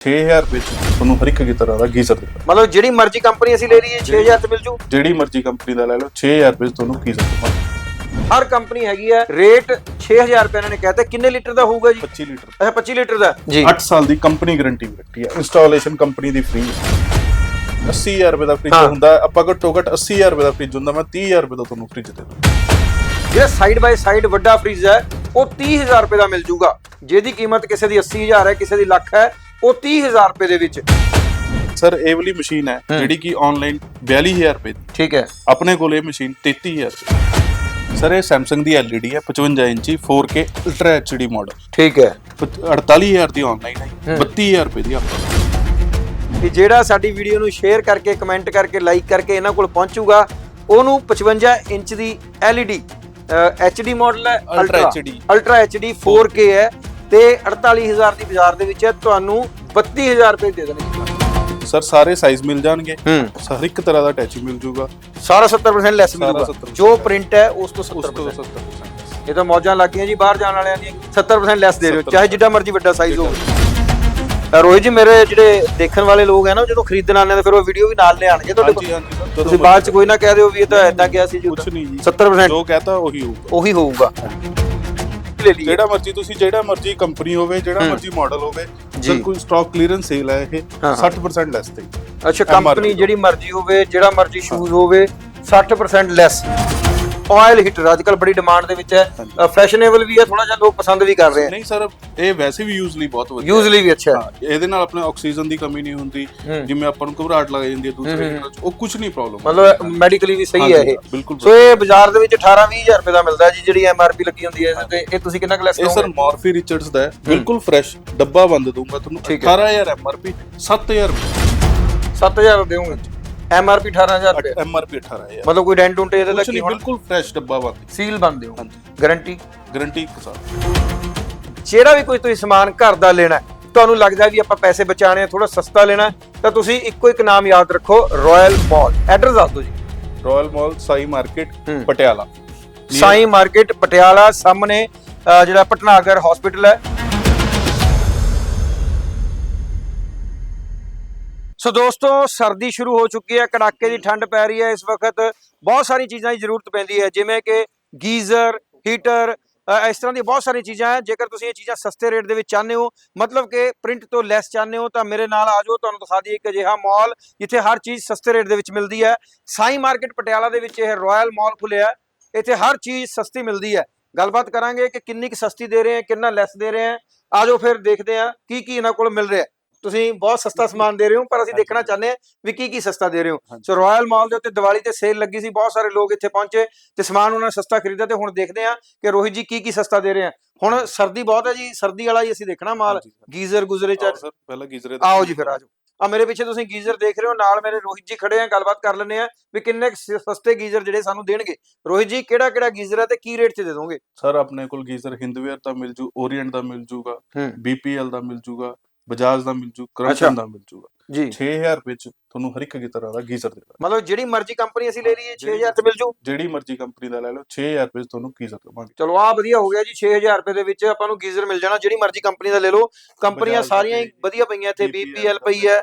6000 ਰੁਪਏ 'ਚ ਤੁਹਾਨੂੰ ਹਰ ਇੱਕ ਤਰ੍ਹਾਂ ਦਾ ਗੀਜ਼ਰ ਦਿੱਤਾ ਮਤਲਬ ਜਿਹੜੀ ਮਰਜ਼ੀ ਕੰਪਨੀ ਅਸੀਂ ਲੈ ਲਈਏ 6000 ਤੇ ਮਿਲ ਜੂ। ਜਿਹੜੀ ਮਰਜ਼ੀ ਕੰਪਨੀ ਦਾ ਲੈ ਲਓ 6000 ਰੁਪਏ 'ਚ ਤੁਹਾਨੂੰ ਗੀਜ਼ਰ ਦਵਾਂਗੇ ਹਰ ਕੰਪਨੀ ਹੈਗੀ ਹੈ ਰੇਟ 6000 ਰੁਪਏ ਇਹਨਾਂ ਨੇ ਕਹਤਾ। ਕਿੰਨੇ ਲੀਟਰ ਦਾ ਹੋਊਗਾ ਜੀ? 25 ਲੀਟਰ। ਅੱਛਾ 25 ਲੀਟਰ ਦਾ। ਜੀ। 8 ਸਾਲ ਦੀ ਕੰਪਨੀ ਗਾਰੰਟੀ ਵੀ ਰੱਖੀ ਹੈ। ਇੰਸਟਾਲੇਸ਼ਨ ਕੰਪਨੀ ਦੀ ਫ੍ਰੀ 80000 ਰੁਪਏ ਦਾ ਫ੍ਰਿਜ ਹਾਂ। ਹੁੰਦਾ ਹੈ, ਆਪਾਂ ਘੱਟੋ ਘੱਟ 80000 ਰੁਪਏ ਦਾ ਫ੍ਰਿਜ ਹੁੰਦਾ ਮੈਂ 30000 ਰੁਪਏ ਦਾ ਤੁਹਾਨੂੰ ਫ੍ਰਿਜ ਦੇ ਦੂੰਗਾ ਜਿਹੜਾ ਸਾਈਡ ਬਾਈ ਸਾਈਡ ਵੱਡਾ ਫ੍ਰਿਜ ਹੈ ਉਹ 30000 ਰੁਪਏ ਦਾ ਮਿਲ ਜੂਗਾ। ਜਿਹਦੀ ਕੀਮਤ ਕਿਸੇ ਦੀ 80000 ਹੈ ਕਿਸੇ ਦੀ ਲੱਖ ਹੈ ਉਹ 30000 ਰੁਪਏ ਦੇ ਵਿੱਚ। ਸਰ ਇਹ ਵਾਲੀ ਮਸ਼ੀਨ ਹੈ ਜਿਹੜੀ ਕਿ ਆਨਲਾਈਨ 42000 ਰੁਪਏ ਦੀ। ਠੀਕ ਹੈ। ਆਪਣੇ ਕੋਲ ਇਹ ਮਸ਼ੀਨ 33000 ਰੁਪਏ। ਸਰ ਇਹ Samsung ਦੀ LED ਹੈ 55 ਇੰਚੀ 4K ਅਲਟਰਾ HD ਮਾਡਲ ਠੀਕ ਹੈ। 48000 ਦੀ ਆਨਲਾਈਨ ਹੈ 32000 ਰੁਪਏ ਦੀ ਕਿ ਜਿਹੜਾ ਸਾਡੀ ਵੀਡੀਓ ਨੂੰ ਸ਼ੇਅਰ ਕਰਕੇ ਕਮੈਂਟ ਕਰਕੇ ਲਾਈਕ ਕਰਕੇ ਇਹਨਾਂ ਕੋਲ ਪਹੁੰਚੂਗਾ ਉਹਨੂੰ 55 ਇੰਚ ਦੀ LED HD ਮਾਡਲ ਹੈ Ultra HD ultra HD 4K ਹੈ। ਤੇ 48000 ਦੀ ਬਾਜ਼ਾਰ ਦੇ ਵਿੱਚ ਹੈ ਤੁਹਾਨੂੰ 32000 ਰੁਪਏ ਦੇ ਦੇਣਗੇ। ਸਰ ਸਾਰੇ ਸਾਈਜ਼ ਮਿਲ ਜਾਣਗੇ। ਹਰ ਇੱਕ ਤਰ੍ਹਾਂ ਦਾ ਅਟੈਚ ਮਿਲ ਜੂਗਾ। ਸਾਰਾ 70% ਲੈਸ ਮਿਲੂਗਾ। 70% ਜੋ ਪ੍ਰਿੰਟ ਹੈ ਉਸ ਤੋਂ ਉਸ ਤੋਂ 70% 70% ਇਹ ਤਾਂ ਮੌਜਾਂ ਲੱਗੀਆਂ ਜੀ ਬਾਹਰ ਜਾਣ ਵਾਲਿਆਂ ਦੀਆਂ। 70% ਲੈਸ ਦੇ ਰਹੇ ਹੋ 70% ਚਾਹੇ ਜਿੱਡਾ ਮਰਜ਼ੀ ਵੱਡਾ ਸਾਈਜ਼ ਹੋਵੇ। ਰੋਹਿਤ ਜੀ ਮੇਰੇ ਜਿਹੜੇ ਦੇਖਣ ਵਾਲੇ ਲੋਕ ਹੈ ਨਾ ਜਦੋਂ ਖਰੀਦਣ ਆਉਂਦੇ ਨੇ ਫਿਰ ਉਹ ਵੀਡੀਓ ਵੀ ਨਾਲ ਲਿਆਣਗੇ ਤੁਹਾਡੇ ਕੋਲ। ਤੁਸੀਂ ਬਾਅਦ ਚ ਕੋਈ ਨਾ ਕਹਿ ਦਿਓ ਵੀ ਇਹ ਤਾਂ ਐਦਾਂ ਗਿਆ ਸੀ ਜੀ ਕੁਝ ਨਹੀਂ ਜੀ। 70% ਜੋ ਕਹਤਾ ਉਹੀ ਹੋਊਗਾ। ਉਹੀ ਹੋਊਗਾ। ਲੈ ਲਈਏ। ਜਿਹੜਾ ਮਰਜ਼ੀ ਤੁਸੀਂ ਜਿਹੜਾ ਮਰਜ਼ੀ ਕੰਪਨੀ ਹੋਵੇ ਜਿਹੜਾ ਮਰਜ਼ੀ ਮਾਡਲ ਹੋਵੇ ਜੀ। ਸਰ ਕੋਈ ਸਟਾਕ ਕਲੀਅਰੈਂਸ ਸੇਲ ਹੈ ਇਹ ਹਾਂ, ਹਾਂ। 60% ਲੈਸ ਤੇ। ਅੱਛਾ MRP ਕੰਪਨੀ ਜਿਹੜੀ ਮਰਜ਼ੀ ਹੋਵੇ ਜਿਹੜਾ ਮਰਜ਼ੀ ਸ਼ੂਜ਼ ਹੋਵੇ 60% ਲੈਸ ਆਇਲ ਹੀਟਰ ਅੱਜਕੱਲ ਬੜੀ ਡਿਮਾਂਡ ਦੇ ਵਿੱਚ ਹੈ। ਫੈਸ਼ਨੇਬਲ ਵੀ ਹੈ ਥੋੜਾ ਜਿਹਾ ਲੋਕ ਪਸੰਦ ਵੀ ਕਰ ਰਹੇ ਆ। ਨਹੀਂ ਸਰ ਇਹ ਵੈਸੇ ਵੀ ਯੂਜ਼ ਲਈ ਬਹੁਤ ਵਧੀਆ ਯੂਜ਼ਲੀ ਵੀ ਅੱਛਾ ਹੈ। ਇਹਦੇ ਨਾਲ ਆਪਣੇ ਆਕਸੀਜਨ ਦੀ ਕਮੀ ਨਹੀਂ ਹੁੰਦੀ। ਜਿਵੇਂ ਆਪਾਂ ਨੂੰ ਘਬਰਾਹਟ ਲੱਗ ਜਾਂਦੀ ਹੈ ਦੂਸਰੇ 'ਚ ਉਹ ਕੁਝ ਨਹੀਂ ਪ੍ਰੋਬਲਮ ਮਤਲਬ ਮੈਡੀਕਲੀ ਵੀ ਸਹੀ ਹੈ ਇਹ। ਬਿਲਕੁਲ ਸੋ ਇਹ ਬਾਜ਼ਾਰ ਦੇ ਵਿੱਚ 18 20000 ਰੁਪਏ ਦਾ ਮਿਲਦਾ ਜੀ ਜਿਹੜੀ ਐਮਆਰਪੀ ਲੱਗੀ ਹੁੰਦੀ ਹੈ। ਤੇ ਇਹ ਤੁਸੀਂ ਕਿੰਨਾ ਕਲੈਸ ਇਹ ਸਰ ਮੋਰਫੀ ਰਿਚਰਡਸ ਦਾ ਹੈ। ਬਿਲਕੁਲ ਫਰੈਸ਼ ਡੱਬਾ ਬੰਦ ਦੂੰਗਾ ਤੁਹਾਨੂੰ। ਠੀਕ ਹੈ। 18000 ਐਮਆਰਪੀ 7000 7000 ਦੇਵਾਂਗੇ। ਐਮਆਰਪੀ 18000 ਰੁਪਏ। ਐਮਆਰਪੀ 18000 ਮਤਲਬ ਕੋਈ ਡੈਂਟ ਡੁੰਟ ਇਹਦੇ ਦਾ ਕੀ ਨਹੀਂ ਹੋਣਾ? ਬਿਲਕੁਲ ਫਰੈਸ਼ ਡੱਬਾ ਬੰਦ ਸੀਲ ਬੰਦ ਦਿਓ। ਗਾਰੰਟੀ ਗਾਰੰਟੀ ਇੱਕ ਸਾਲ। ਜਿਹੜਾ ਵੀ ਕੋਈ ਤੁਸੀਂ ਸਮਾਨ ਘਰ ਦਾ ਲੈਣਾ ਹੈ, ਤੁਹਾਨੂੰ ਲੱਗਦਾ ਵੀ ਆਪਾਂ ਪੈਸੇ ਬਚਾਣੇ ਆ ਥੋੜਾ ਸਸਤਾ ਲੈਣਾ ਹੈ, ਤਾਂ ਤੁਸੀਂ ਇੱਕੋ ਇੱਕ ਨਾਮ ਯਾਦ ਰੱਖੋ ਰਾਇਲ ਮਾਲ ਐਡਰੈਸ ਦੱਸ ਦਿਓ ਜੀ। Royal mall Sai market. Patiala. Sai market Patiala ਸਾਹਮਣੇ ਅ, ਜਿਹੜਾ ਪਟਨਾਗਰ ਹਸਪੀਟਲ ਹੈ ਸੋ ਦੋਸਤੋ, ਸਰਦੀ ਸ਼ੁਰੂ ਹੋ ਚੁੱਕੀ ਹੈ, ਕੜਾਕੇ ਦੀ ਠੰਡ ਪੈ ਰਹੀ ਹੈ ਇਸ ਵਕਤ। ਬਹੁਤ ਸਾਰੀ ਚੀਜ਼ਾਂ ਦੀ ਜ਼ਰੂਰਤ ਪੈਂਦੀ ਹੈ, ਜਿਵੇਂ ਕਿ ਗੀਜ਼ਰ, ਹੀਟਰ ਇਸ ਤਰ੍ਹਾਂ ਦੀਆਂ ਬਹੁਤ ਸਾਰੀਆਂ ਚੀਜ਼ਾਂ ਹੈ। ਜੇਕਰ ਤੁਸੀਂ ਇਹ ਚੀਜ਼ਾਂ ਸਸਤੇ ਰੇਟ ਦੇ ਵਿੱਚ ਚਾਹੁੰਦੇ ਹੋ, ਮਤਲਬ ਕਿ ਪ੍ਰਿੰਟ ਤੋਂ ਲੈਸ ਚਾਹੁੰਦੇ ਹੋ, ਤਾਂ ਮੇਰੇ ਨਾਲ ਆ ਜਾਓ, ਤੁਹਾਨੂੰ ਦਿਖਾ ਦਈਏ ਇੱਕ ਅਜਿਹਾ ਮਾਲ, ਜਿੱਥੇ ਹਰ ਚੀਜ਼ ਸਸਤੇ ਰੇਟ ਦੇ ਵਿੱਚ ਮਿਲਦੀ ਹੈ। ਸਾਈ ਮਾਰਕੀਟ ਪਟਿਆਲਾ ਦੇ ਵਿੱਚ ਇਹ ਰਾਇਲ ਮਾਲ ਖੁੱਲਿਆ ਇੱਥੇ ਹਰ ਚੀਜ਼ ਸਸਤੀ ਮਿਲਦੀ ਹੈ। ਗੱਲਬਾਤ ਕਰਾਂਗੇ ਕਿ ਕਿੰਨੀ ਕੁ ਸਸਤੀ ਦੇ ਰਹੇ ਹੈ, ਕਿੰਨਾ ਲੈਸ ਦੇ ਰਹੇ ਹੈ। ਆਜੋ ਫਿਰ ਦੇਖਦੇ ਹਾਂ ਕੀ ਕੀ ਇਹਨਾਂ ਕੋਲ ਮਿਲ ਰਿਹਾ ਤੁਸੀਂ ਬਹੁਤ ਸਸਤਾ ਸਮਾਨ ਦੇ ਰਹੇ ਹੋ ਪਰ ਅਸੀਂ ਦੇਖਣਾ ਚਾਹੁੰਦੇ ਹਾਂ ਵੀ ਕੀ ਕੀ ਸਸਤਾ ਦੇ ਰਹੇ ਹੋ। ਸੋ ਰਾਇਲ ਮਾਲ ਦੇ ਉੱਤੇ ਦੀਵਾਲੀ ਤੇ ਸੇਲ ਲੱਗੀ ਸੀ ਬਹੁਤ ਸਾਰੇ ਲੋਕ ਇੱਥੇ ਪਹੁੰਚੇ ਤੇ ਸਮਾਨ ਉਹਨਾਂ ਨੇ ਸਸਤਾ ਖਰੀਦਿਆ ਤੇ ਹੁਣ ਦੇਖਦੇ ਹਾਂ ਕਿ ਰੋਹਿਤ ਜੀ ਕੀ ਕੀ ਸਸਤਾ ਦੇ ਰਹੇ ਆ। ਹੁਣ ਸਰਦੀ ਬਹੁਤ ਹੈ ਜੀ ਸਰਦੀ ਵਾਲਾ ਹੀ ਅਸੀਂ ਦੇਖਣਾ ਮਾਲ। ਗੀਜ਼ਰ ਗੁਜ਼ਰੇ ਚ ਸਰ ਪਹਿਲਾਂ ਗੀਜ਼ਰੇ ਦਾ ਆਓ ਜੀ ਫਿਰ ਆਜੋ। ਆ ਮੇਰੇ ਪਿੱਛੇ ਤੁਸੀਂ ਗੀਜ਼ਰ ਦੇਖ ਰਹੇ ਹੋ ਨਾਲ ਮੇਰੇ ਰੋਹਿਤ ਜੀ ਖੜੇ ਆ ਗੱਲਬਾਤ ਕਰ ਲੈਂਦੇ ਆ ਵੀ ਕਿੰਨੇ ਸਸਤੇ ਗੀਜ਼ਰ ਜਿਹੜੇ ਸਾਨੂੰ ਦੇਣਗੇ। ਰੋਹਿਤ ਜੀ ਕਿਹੜਾ ਕਿਹੜਾ ਗੀਜ਼ਰ ਹੈ ਤੇ ਕੀ ਰੇਟ 'ਚ ਦੇ ਦੋਗੇ? ਸਰ ਆਪਣੇ ਕੋਲ ਗੀਜ਼ਰ ਹਿੰਦਵੇਅਰ ਦਾ ਮਿਲ ਜੂ ਓਰੀਐਂਟ ਦਾ ਮਿਲ ਜੂਗਾ ਬੀਪੀਐਲ ਦਾ ਮਿਲ ਜੂਗਾ ਬਜਾਜ ਦਾ ਮਿਲ ਜੂ ਅੱਛਾ। ਕਰੰਸਨ ਦਾ ਮਿਲ ਜੂਗਾ ਜੀ। 6000 ਰੁਪਏ ਚ ਤੁਹਾਨੂੰ ਹਰ ਇੱਕ ਤਰ੍ਹਾਂ ਦਾ ਗੀਜ਼ਰ ਦੇ ਦਾਂਗੇ ਮਤਲਬ ਜਿਹੜੀ ਮਰਜ਼ੀ ਕੰਪਨੀ ਅਸੀਂ ਲੈ ਲਈਏ 6000 ਤੇ ਮਿਲ ਜੂ। ਜਿਹੜੀ ਮਰਜ਼ੀ ਕੰਪਨੀ ਦਾ ਲੈ ਲਓ 6000 ਰੁਪਏ ਚ ਤੁਹਾਨੂੰ ਗੀਜ਼ਰ ਦਵਾਂਗੇ। ਚਲੋ ਆ ਵਧੀਆ ਹੋ ਗਿਆ ਜੀ 6000 ਰੁਪਏ ਦੇ ਵਿੱਚ ਆਪਾਂ ਨੂੰ ਗੀਜ਼ਰ ਮਿਲ ਜਾਣਾ ਜਿਹੜੀ ਮਰਜ਼ੀ ਕੰਪਨੀ ਦਾ ਲੈ ਲਓ। ਕੰਪਨੀਆਂ ਸਾਰੀਆਂ ਹੀ ਵਧੀਆ ਪਈਆਂ ਇੱਥੇ BPL ਪਈ ਹੈ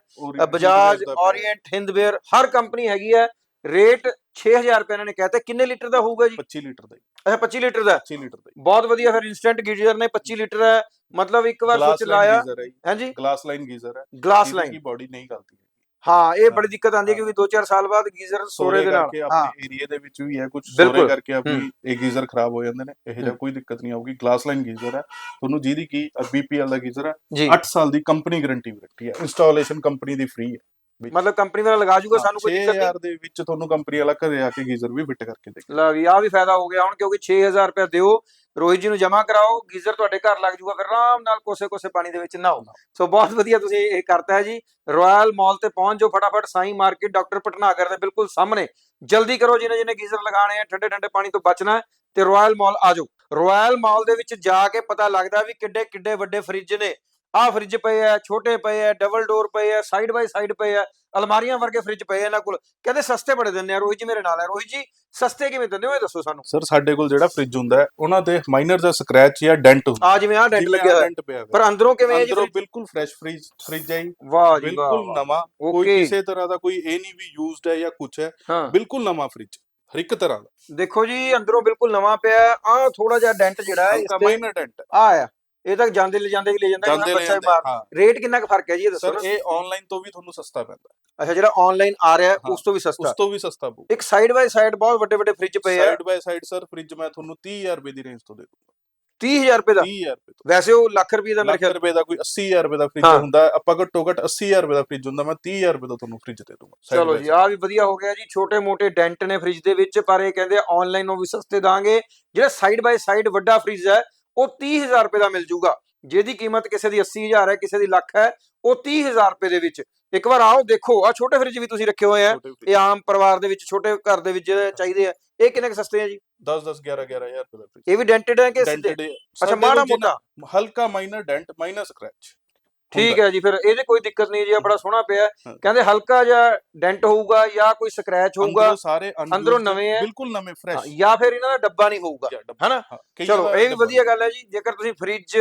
ਬਜਾਜ ਓਰੀਐਂਟ ਹਿੰਦਵੇਅਰ ਹਰ ਕੰਪਨੀ ਹੈਗੀ ਹੈ। ਰੇਟ 6000 ਰੁਪਏ ਇਹਨਾਂ ਨੇ ਕਹਿਤਾ ਕਿੰਨੇ ਲੀਟਰ ਦਾ ਹੋਊਗਾ ਜੀ? 25 ਲੀਟਰ ਦਾ ਅੱਛਾ 25 ਲੀਟਰ ਦਾ। 25 ਲੀਟਰ ਦਾ ਬਹੁਤ ਵਧੀਆ ਫਿਰ ਇਨਸਟੈਂਟ ਗੀਜ਼ਰ ਨੇ 25 ਲੀਟਰ ਹੈ। ਮਤਲਬ ਇੱਕ ਵਾਰ ਗਲਾਸ ਸੁੱਚ ਲਾਇਆ। ਹਾਂਜੀ? ਗਲਾਸ ਲਾਈਨ ਗੀਜ਼ਰ ਹੈ। ਗਲਾਸ ਲਾਈਨ ਕਿ ਬੋਡੀ ਨਹੀਂ ਗਲਤੀ ਹੈ ਹਾਂ ਇਹ। ਬੜੀ ਦਿੱਕਤ ਆਉਂਦੀ ਹੈ ਕਿਉਂਕਿ 2-4 ਸਾਲ ਬਾਅਦ ਗੀਜ਼ਰ ਸੋਰੇ ਦੇ ਨਾਲ। ਆਪਣੇ ਏਰੀਆ ਦੇ ਵਿੱਚ ਵੀ ਹੈ ਕੁਝ। ਸੋਰੇ ਕਰਕੇ ਆਪਣੀ। ਇਹ ਗੀਜ਼ਰ ਖਰਾਬ ਹੋ ਜਾਂਦੇ ਨੇ। ਇਹ ਹੂੰ। ਕੋਈ ਦਿੱਕਤ ਨਹੀਂ ਆਊਗੀ। ਗਲਾਸ ਲਾਈਨ ਗੀਜ਼ਰ ਹੈ। ਤੁਹਾਨੂੰ ਜਿਹਦੀ ਕੀ ਬੀਪੀਐਲ ਦਾ ਗੀਜ਼ਰ ਹੈ। ਜੀ। 8 ਸਾਲ ਦੀ ਕੰਪਨੀ ਗਾਰੰਟੀ ਵੀ ਰੱਖੀ ਹੈ। ਇੰਸਟਾਲੇਸ਼ਨ ਕੰਪਨੀ ਦੀ ਫ੍ਰੀ ਹੈ। ਮਤਲਬ ਕੰਪਨੀ ਵਾਲਾ ਲਗਾ ਜੂਗਾ ਸਾਨੂੰ ਕੋਈ ਦਿੱਕਤ ਨਹੀਂ। 6000 ਦੇ ਵਿੱਚ ਤੁਹਾਨੂੰ ਕੰਪਨੀ ਵਾਲਾ ਘਰੇ ਆ ਕੇ ਗੀਜ਼ਰ ਵੀ ਫਿੱਟ ਕਰਕੇ ਦੇ ਲੈ ਵੀ ਆ ਵੀ ਫਾਇਦਾ ਹੋ ਗਿਆ ਹੁਣ ਕਿਉਂਕਿ 6000 ਰੁਪਏ ਦਿਓ ਰੋਹਿਤ ਜੀ ਨੂੰ ਜਮ੍ਹਾਂ ਕਰਾਓ ਗੀਜ਼ਰ ਤੁਹਾਡੇ ਘਰ ਲੱਗ ਜੂਗਾ ਫਿਰ ਆਰਾਮ ਨਾਲ ਕੋਸੇ ਕੋਸੇ ਪਾਣੀ ਦੇ ਵਿੱਚ ਨਹਾਓ। ਸੋ ਬਹੁਤ ਵਧੀਆ ਤੁਸੀਂ ਇਹ ਕਰਤਾ ਹੈ ਜੀ। ਰਾਇਲ ਮਾਲ ਤੇ ਪਹੁੰਚ ਜਾਓ ਫਟਾਫਟ ਸਾਈ ਮਾਰਕੀਟ ਡਾਕਟਰ ਪਟਨਾਗਰ ਦੇ ਬਿਲਕੁਲ ਸਾਹਮਣੇ। ਜਲਦੀ ਕਰੋ ਜਿਹਨੇ ਜਿਹਨੇ ਗੀਜ਼ਰ ਲਗਾਣੇ ਆ ਠੰਡੇ ਠੰਡੇ ਪਾਣੀ ਤੋਂ ਬਚਣਾ ਹੈ ਤੇ ਰਾਇਲ ਮਾਲ ਆ ਜਾਓ। ਰਾਇਲ ਮਾਲ ਦੇ ਵਿੱਚ ਜਾ ਕੇ ਪਤਾ ਲੱਗਦਾ ਵੀ ਕਿੱਡੇ ਕਿੱਡੇ ਵੱਡੇ ਫਰਿੱਜ ਨੇ। ਆਹ ਫ੍ਰਿਜ ਪਏ ਆ ਛੋਟੇ ਪਏ ਆ ਡਬਲ ਡੋਰ ਪਏ ਆ ਸਾਈਡ ਬਾਈ ਸਾਈਡ ਪਏ ਆ ਅਲਮਾਰੀਆਂ ਵਰਗੇ ਫ੍ਰਿਜ ਪਏ ਆ ਇਹਨਾਂ ਕੋਲ। ਕਹਿੰਦੇ ਸਸਤੇ ਬੜੇ ਦਿੰਦੇ ਆ। ਰੋਹਿਤ ਜੀ ਮੇਰੇ ਨਾਲ ਹੈ ਰੋਹਿਤ ਜੀ ਸਸਤੇ ਕਿਵੇਂ ਦਿੰਦੇ ਹੋ? ਇਹ ਦੱਸੋ ਸਾਨੂੰ। ਸਰ ਸਾਡੇ ਕੋਲ ਜਿਹੜਾ ਫ੍ਰਿਜ ਹੁੰਦਾ ਹੈ ਉਹਨਾਂ ਤੇ ਮਾਈਨਰ ਜਿਹਾ ਸਕ੍ਰੈਚ ਜਾਂ ਡੈਂਟ ਹੁੰਦਾ ਆ ਜਿਵੇਂ ਆਹ ਡੈਂਟ ਲੱਗਿਆ ਹੋਇਆ। ਪਰ ਅੰਦਰੋਂ ਕਿਵੇਂ ਹੈ ਜੀ ਅੰਦਰੋਂ? ਬਿਲਕੁਲ ਫਰੈਸ਼ ਫ੍ਰਿਜ ਫ੍ਰਿਜ ਹੈ ਵਾਹ ਜੀ ਵਾਹ ਬਿਲਕੁਲ। ਨਵਾਂ। ਕੋਈ ਕਿਸੇ ਤਰ੍ਹਾਂ ਦਾ ਕੋਈ ਇਹ ਨਹੀਂ ਵੀ ਯੂਜ਼ਡ ਹੈ ਜਾਂ ਕੁਝ ਹੈ। ਬਿਲਕੁਲ ਨਵਾਂ ਫ੍ਰਿਜ ਹਰ ਇੱਕ ਤਰ੍ਹਾਂ ਦਾ। ਦੇਖੋ ਜੀ ਅੰਦਰੋਂ ਬਿਲਕੁਲ ਨਵਾਂ ਪਿਆ। ਆ ਥੋੜਾ ਜਿਹਾ ਡੈਂਟ ਜਿਹੜਾ ਹੈ ਮਾਈਨਰ ਡੈਂਟ ਆ ਆ। ਇਹ ਤਾਂ ਜਾਂਦੇ ਲੈ ਜਾਂਦੇ ਵੀ ਲੈ ਜਾਂਦਾ ਜਾਂਦੇ ਲੈ ਬੱਚਾ ਜਾਂਦੇ ਮਾਰ ਰੇਟ ਕਿੰਨਾ ਕੁ ਫ਼ਰਕ ਹੈ ਜੀ ਇਹ ਦੱਸੋ ਸਰ ਨਾ। ਇਹ ਆਨਲਾਈਨ ਤੋਂ ਵੀ ਤੁਹਾਨੂੰ ਸਸਤਾ ਪੈਂਦਾ। ਹੈ। ਅੱਛਾ ਜਿਹੜਾ ਆਨਲਾਈਨ ਆ ਰਿਹਾ ਹਾਂ, ਉਸ ਤੋਂ ਵੀ ਸਸਤਾ। ਉਸ ਤੋਂ ਵੀ ਸਸਤਾ ਪਊ ਇੱਕ ਸਾਈਡ ਬਾਈ ਸਾਈਡ ਬਹੁਤ ਵੱਡੇ ਵੱਡੇ ਫ੍ਰਿਜ ਪਏ ਆ। Side by side sir fridge ਮੈਂ ਤੁਹਾਨੂੰ 30000 ਰੁਪਏ ਦੀ ਰੇਂਜ ਤੋਂ ਦੇ ਦੂੰਗਾ 30000 ਰੁਪਏ ਦਾ? 30000 ਰੁਪਏ ਤੋਂ। ਵੈਸੇ ਉਹ ਲੱਖ ਰੁਪਏ ਦਾ ਮੇਰੇ ਲੱਖ ਖਿਆਲ ਰੁਪਏ ਦਾ ਕੋਈ 80000 ਰੁਪਏ ਦਾ ਫ੍ਰਿਜ ਹਾਂ। ਹੁੰਦਾ। ਹੈ, ਆਪਾਂ ਘੱਟੋ ਘੱਟ 80000 ਰੁਪਏ ਦਾ ਫ੍ਰਿਜ ਹੁੰਦਾ। ਮੈਂ 30000 ਰੁਪਏ ਦਾ ਤੁਹਾਨੂੰ ਫ੍ਰਿਜ ਦੇ ਦੂੰਗਾ side ਚਲੋ by ਜੀ side। ਆ ਵੀ ਵਧੀਆ ਹੋ ਗਿਆ ਜੀ। ਛੋਟੇ ਮੋਟੇ ਡੈਂਟ ਨੇ ਫ੍ਰਿਜ ਦੇ ਵਿੱਚ ਪਰ ਇਹ ਕਹਿੰਦੇ ਆਨਲਾਈਨ ਉਹ ਵੀ ਸਸਤੇ ਦਾਂਗੇ। ਜਿਹੜਾ ਸਾਈਡ ਬਾਈ ਸਾਈਡ ਵੱਡਾ ਫ੍ਰਿਜ ਹੈ ਉਹ 30000 ਰੁਪਏ ਦਾ ਮਿਲ ਜੂਗਾ। ਜਿਹਦੀ ਕੀਮਤ ਕਿਸੇ ਦੀ 80000 ਹੈ ਕਿਸੇ ਦੀ ਲੱਖ ਹੈ ਉਹ 30000 ਰੁਪਏ ਦੇ ਵਿੱਚ। ਇੱਕ ਵਾਰ ਆਓ ਦੇਖੋ ਆ ਛੋਟੇ ਫ੍ਰਿਜ ਵੀ ਤੁਸੀਂ ਰੱਖੇ ਹੋਏ ਆ। ਇਹ ਆਮ ਪਰਿਵਾਰ ਦੇ ਵਿੱਚ ਛੋਟੇ ਘਰ ਦੇ ਵਿੱਚ ਜਿਹੜੇ ਚਾਹੀਦੇ ਆ। ਇਹ ਕਿੰਨੇ ਕੁ ਸਸਤੇ ਆ ਜੀ? 10 10 11 11000 ਰੁਪਏ ਦਾ ਇਹ ਵੀ ਡੈਂਟਡ ਹੈ ਕਿ ਅੱਛਾ ਮਾੜਾ ਮੋਟਾ। ਹਲਕਾ ਮਾਈਨਰ ਡੈਂਟ ਮਾਈਨਰ ਸਕ੍ਰੈਚ ਠੀਕ ਹੈ ਜੀ ਫਿਰ ਇਹਦੇ ਕੋਈ ਦਿੱਕਤ ਨਹੀਂ ਜੀ ਇਹ ਬੜਾ ਸੋਹਣਾ ਪਿਆ। ਕਹਿੰਦੇ ਹਲਕਾ ਜਿਹਾ ਡੈਂਟ ਹੋਊਗਾ ਜਾਂ ਕੋਈ ਸਕ੍ਰੈਚ ਹੋਊਗਾ ਅੰਦਰੋਂ ਸਾਰੇ ਅੰਦਰੋਂ unused ਨਵੇਂ ਹੈ। ਬਿਲਕੁਲ ਨਵੇਂ ਫਰੈਸ਼। ਜਾਂ ਫਿਰ ਇਹਨਾਂ ਦਾ ਡੱਬਾ ਨਹੀਂ ਹੋਊਗਾ ਹਨਾ? ਚਲੋ ਇਹ ਵੀ ਵਧੀਆ ਗੱਲ ਹੈ ਜੀ ਜੇਕਰ ਤੁਸੀਂ ਫ੍ਰਿਜ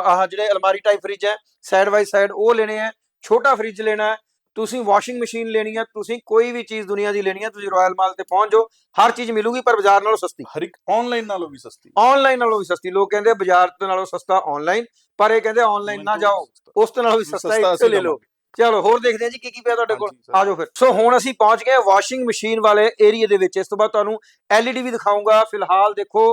ਆਹ ਜਿਹੜੇ ਅਲਮਾਰੀ ਟਾਈਪ ਫ੍ਰਿਜ ਹੈ ਸਾਈਡ ਬਾਈ ਸਾਈਡ ਉਹ ਲੈਣੇ ਆ ਛੋਟਾ ਫ੍ਰਿਜ ਲੈਣਾ ਹੈ ਤੁਸੀਂ ਵਾਸ਼ਿੰਗ ਮਸ਼ੀਨ ਲੈਣੀ ਹੈ ਤੁਸੀਂ ਕੋਈ ਵੀ ਚੀਜ਼ ਦੁਨੀਆ ਦੀ ਲੈਣੀ ਹੈ ਤੁਸੀਂ ਰਾਇਲ ਮਾਲ ਤੇ ਪਹੁੰਚ ਜਾਓ ਹਰ ਚੀਜ਼ ਮਿਲੂਗੀ ਪਰ ਬਾਜ਼ਾਰ ਨਾਲੋਂ ਸਸਤੀ। ਹਰ ਇੱਕ ਆਨਲਾਈਨ ਨਾਲੋਂ ਵੀ ਸਸਤੀ। ਆਨਲਾਈਨ ਨਾਲੋਂ ਵੀ ਸਸਤੀ। ਲੋਕ ਕਹਿੰਦੇ ਬਾਜ਼ਾਰ ਤੋਂ ਨਾਲੋਂ ਸਸਤਾ ਆਨਲਾਈਨ ਪਰ ਇਹ ਕਹਿੰਦੇ ਆਨਲਾਈਨ ਨਾ ਜਾਓ ਉਸ ਤੋਂ ਨਾਲੋਂ ਵੀ ਸਸਤਾ ਇੱਥੇ ਲੈ ਲਓ। ਚਲੋ ਹੋਰ ਦੇਖਦੇ ਹਾਂ ਜੀ ਕੀ ਕੀ ਪਿਆ ਤੁਹਾਡੇ ਕੋਲ। ਆ ਜਾਓ ਫਿਰ। ਸੋ ਹੁਣ ਅਸੀਂ ਪਹੁੰਚ ਗਏ ਵਾਸ਼ਿੰਗ ਮਸ਼ੀਨ ਵਾਲੇ ਏਰੀਆ ਦੇ ਵਿੱਚ। ਇਸ ਤੋਂ ਬਾਅਦ ਤੁਹਾਨੂੰ LED ਵੀ ਦਿਖਾਉਂਗਾ ਫਿਲਹਾਲ ਦੇਖੋ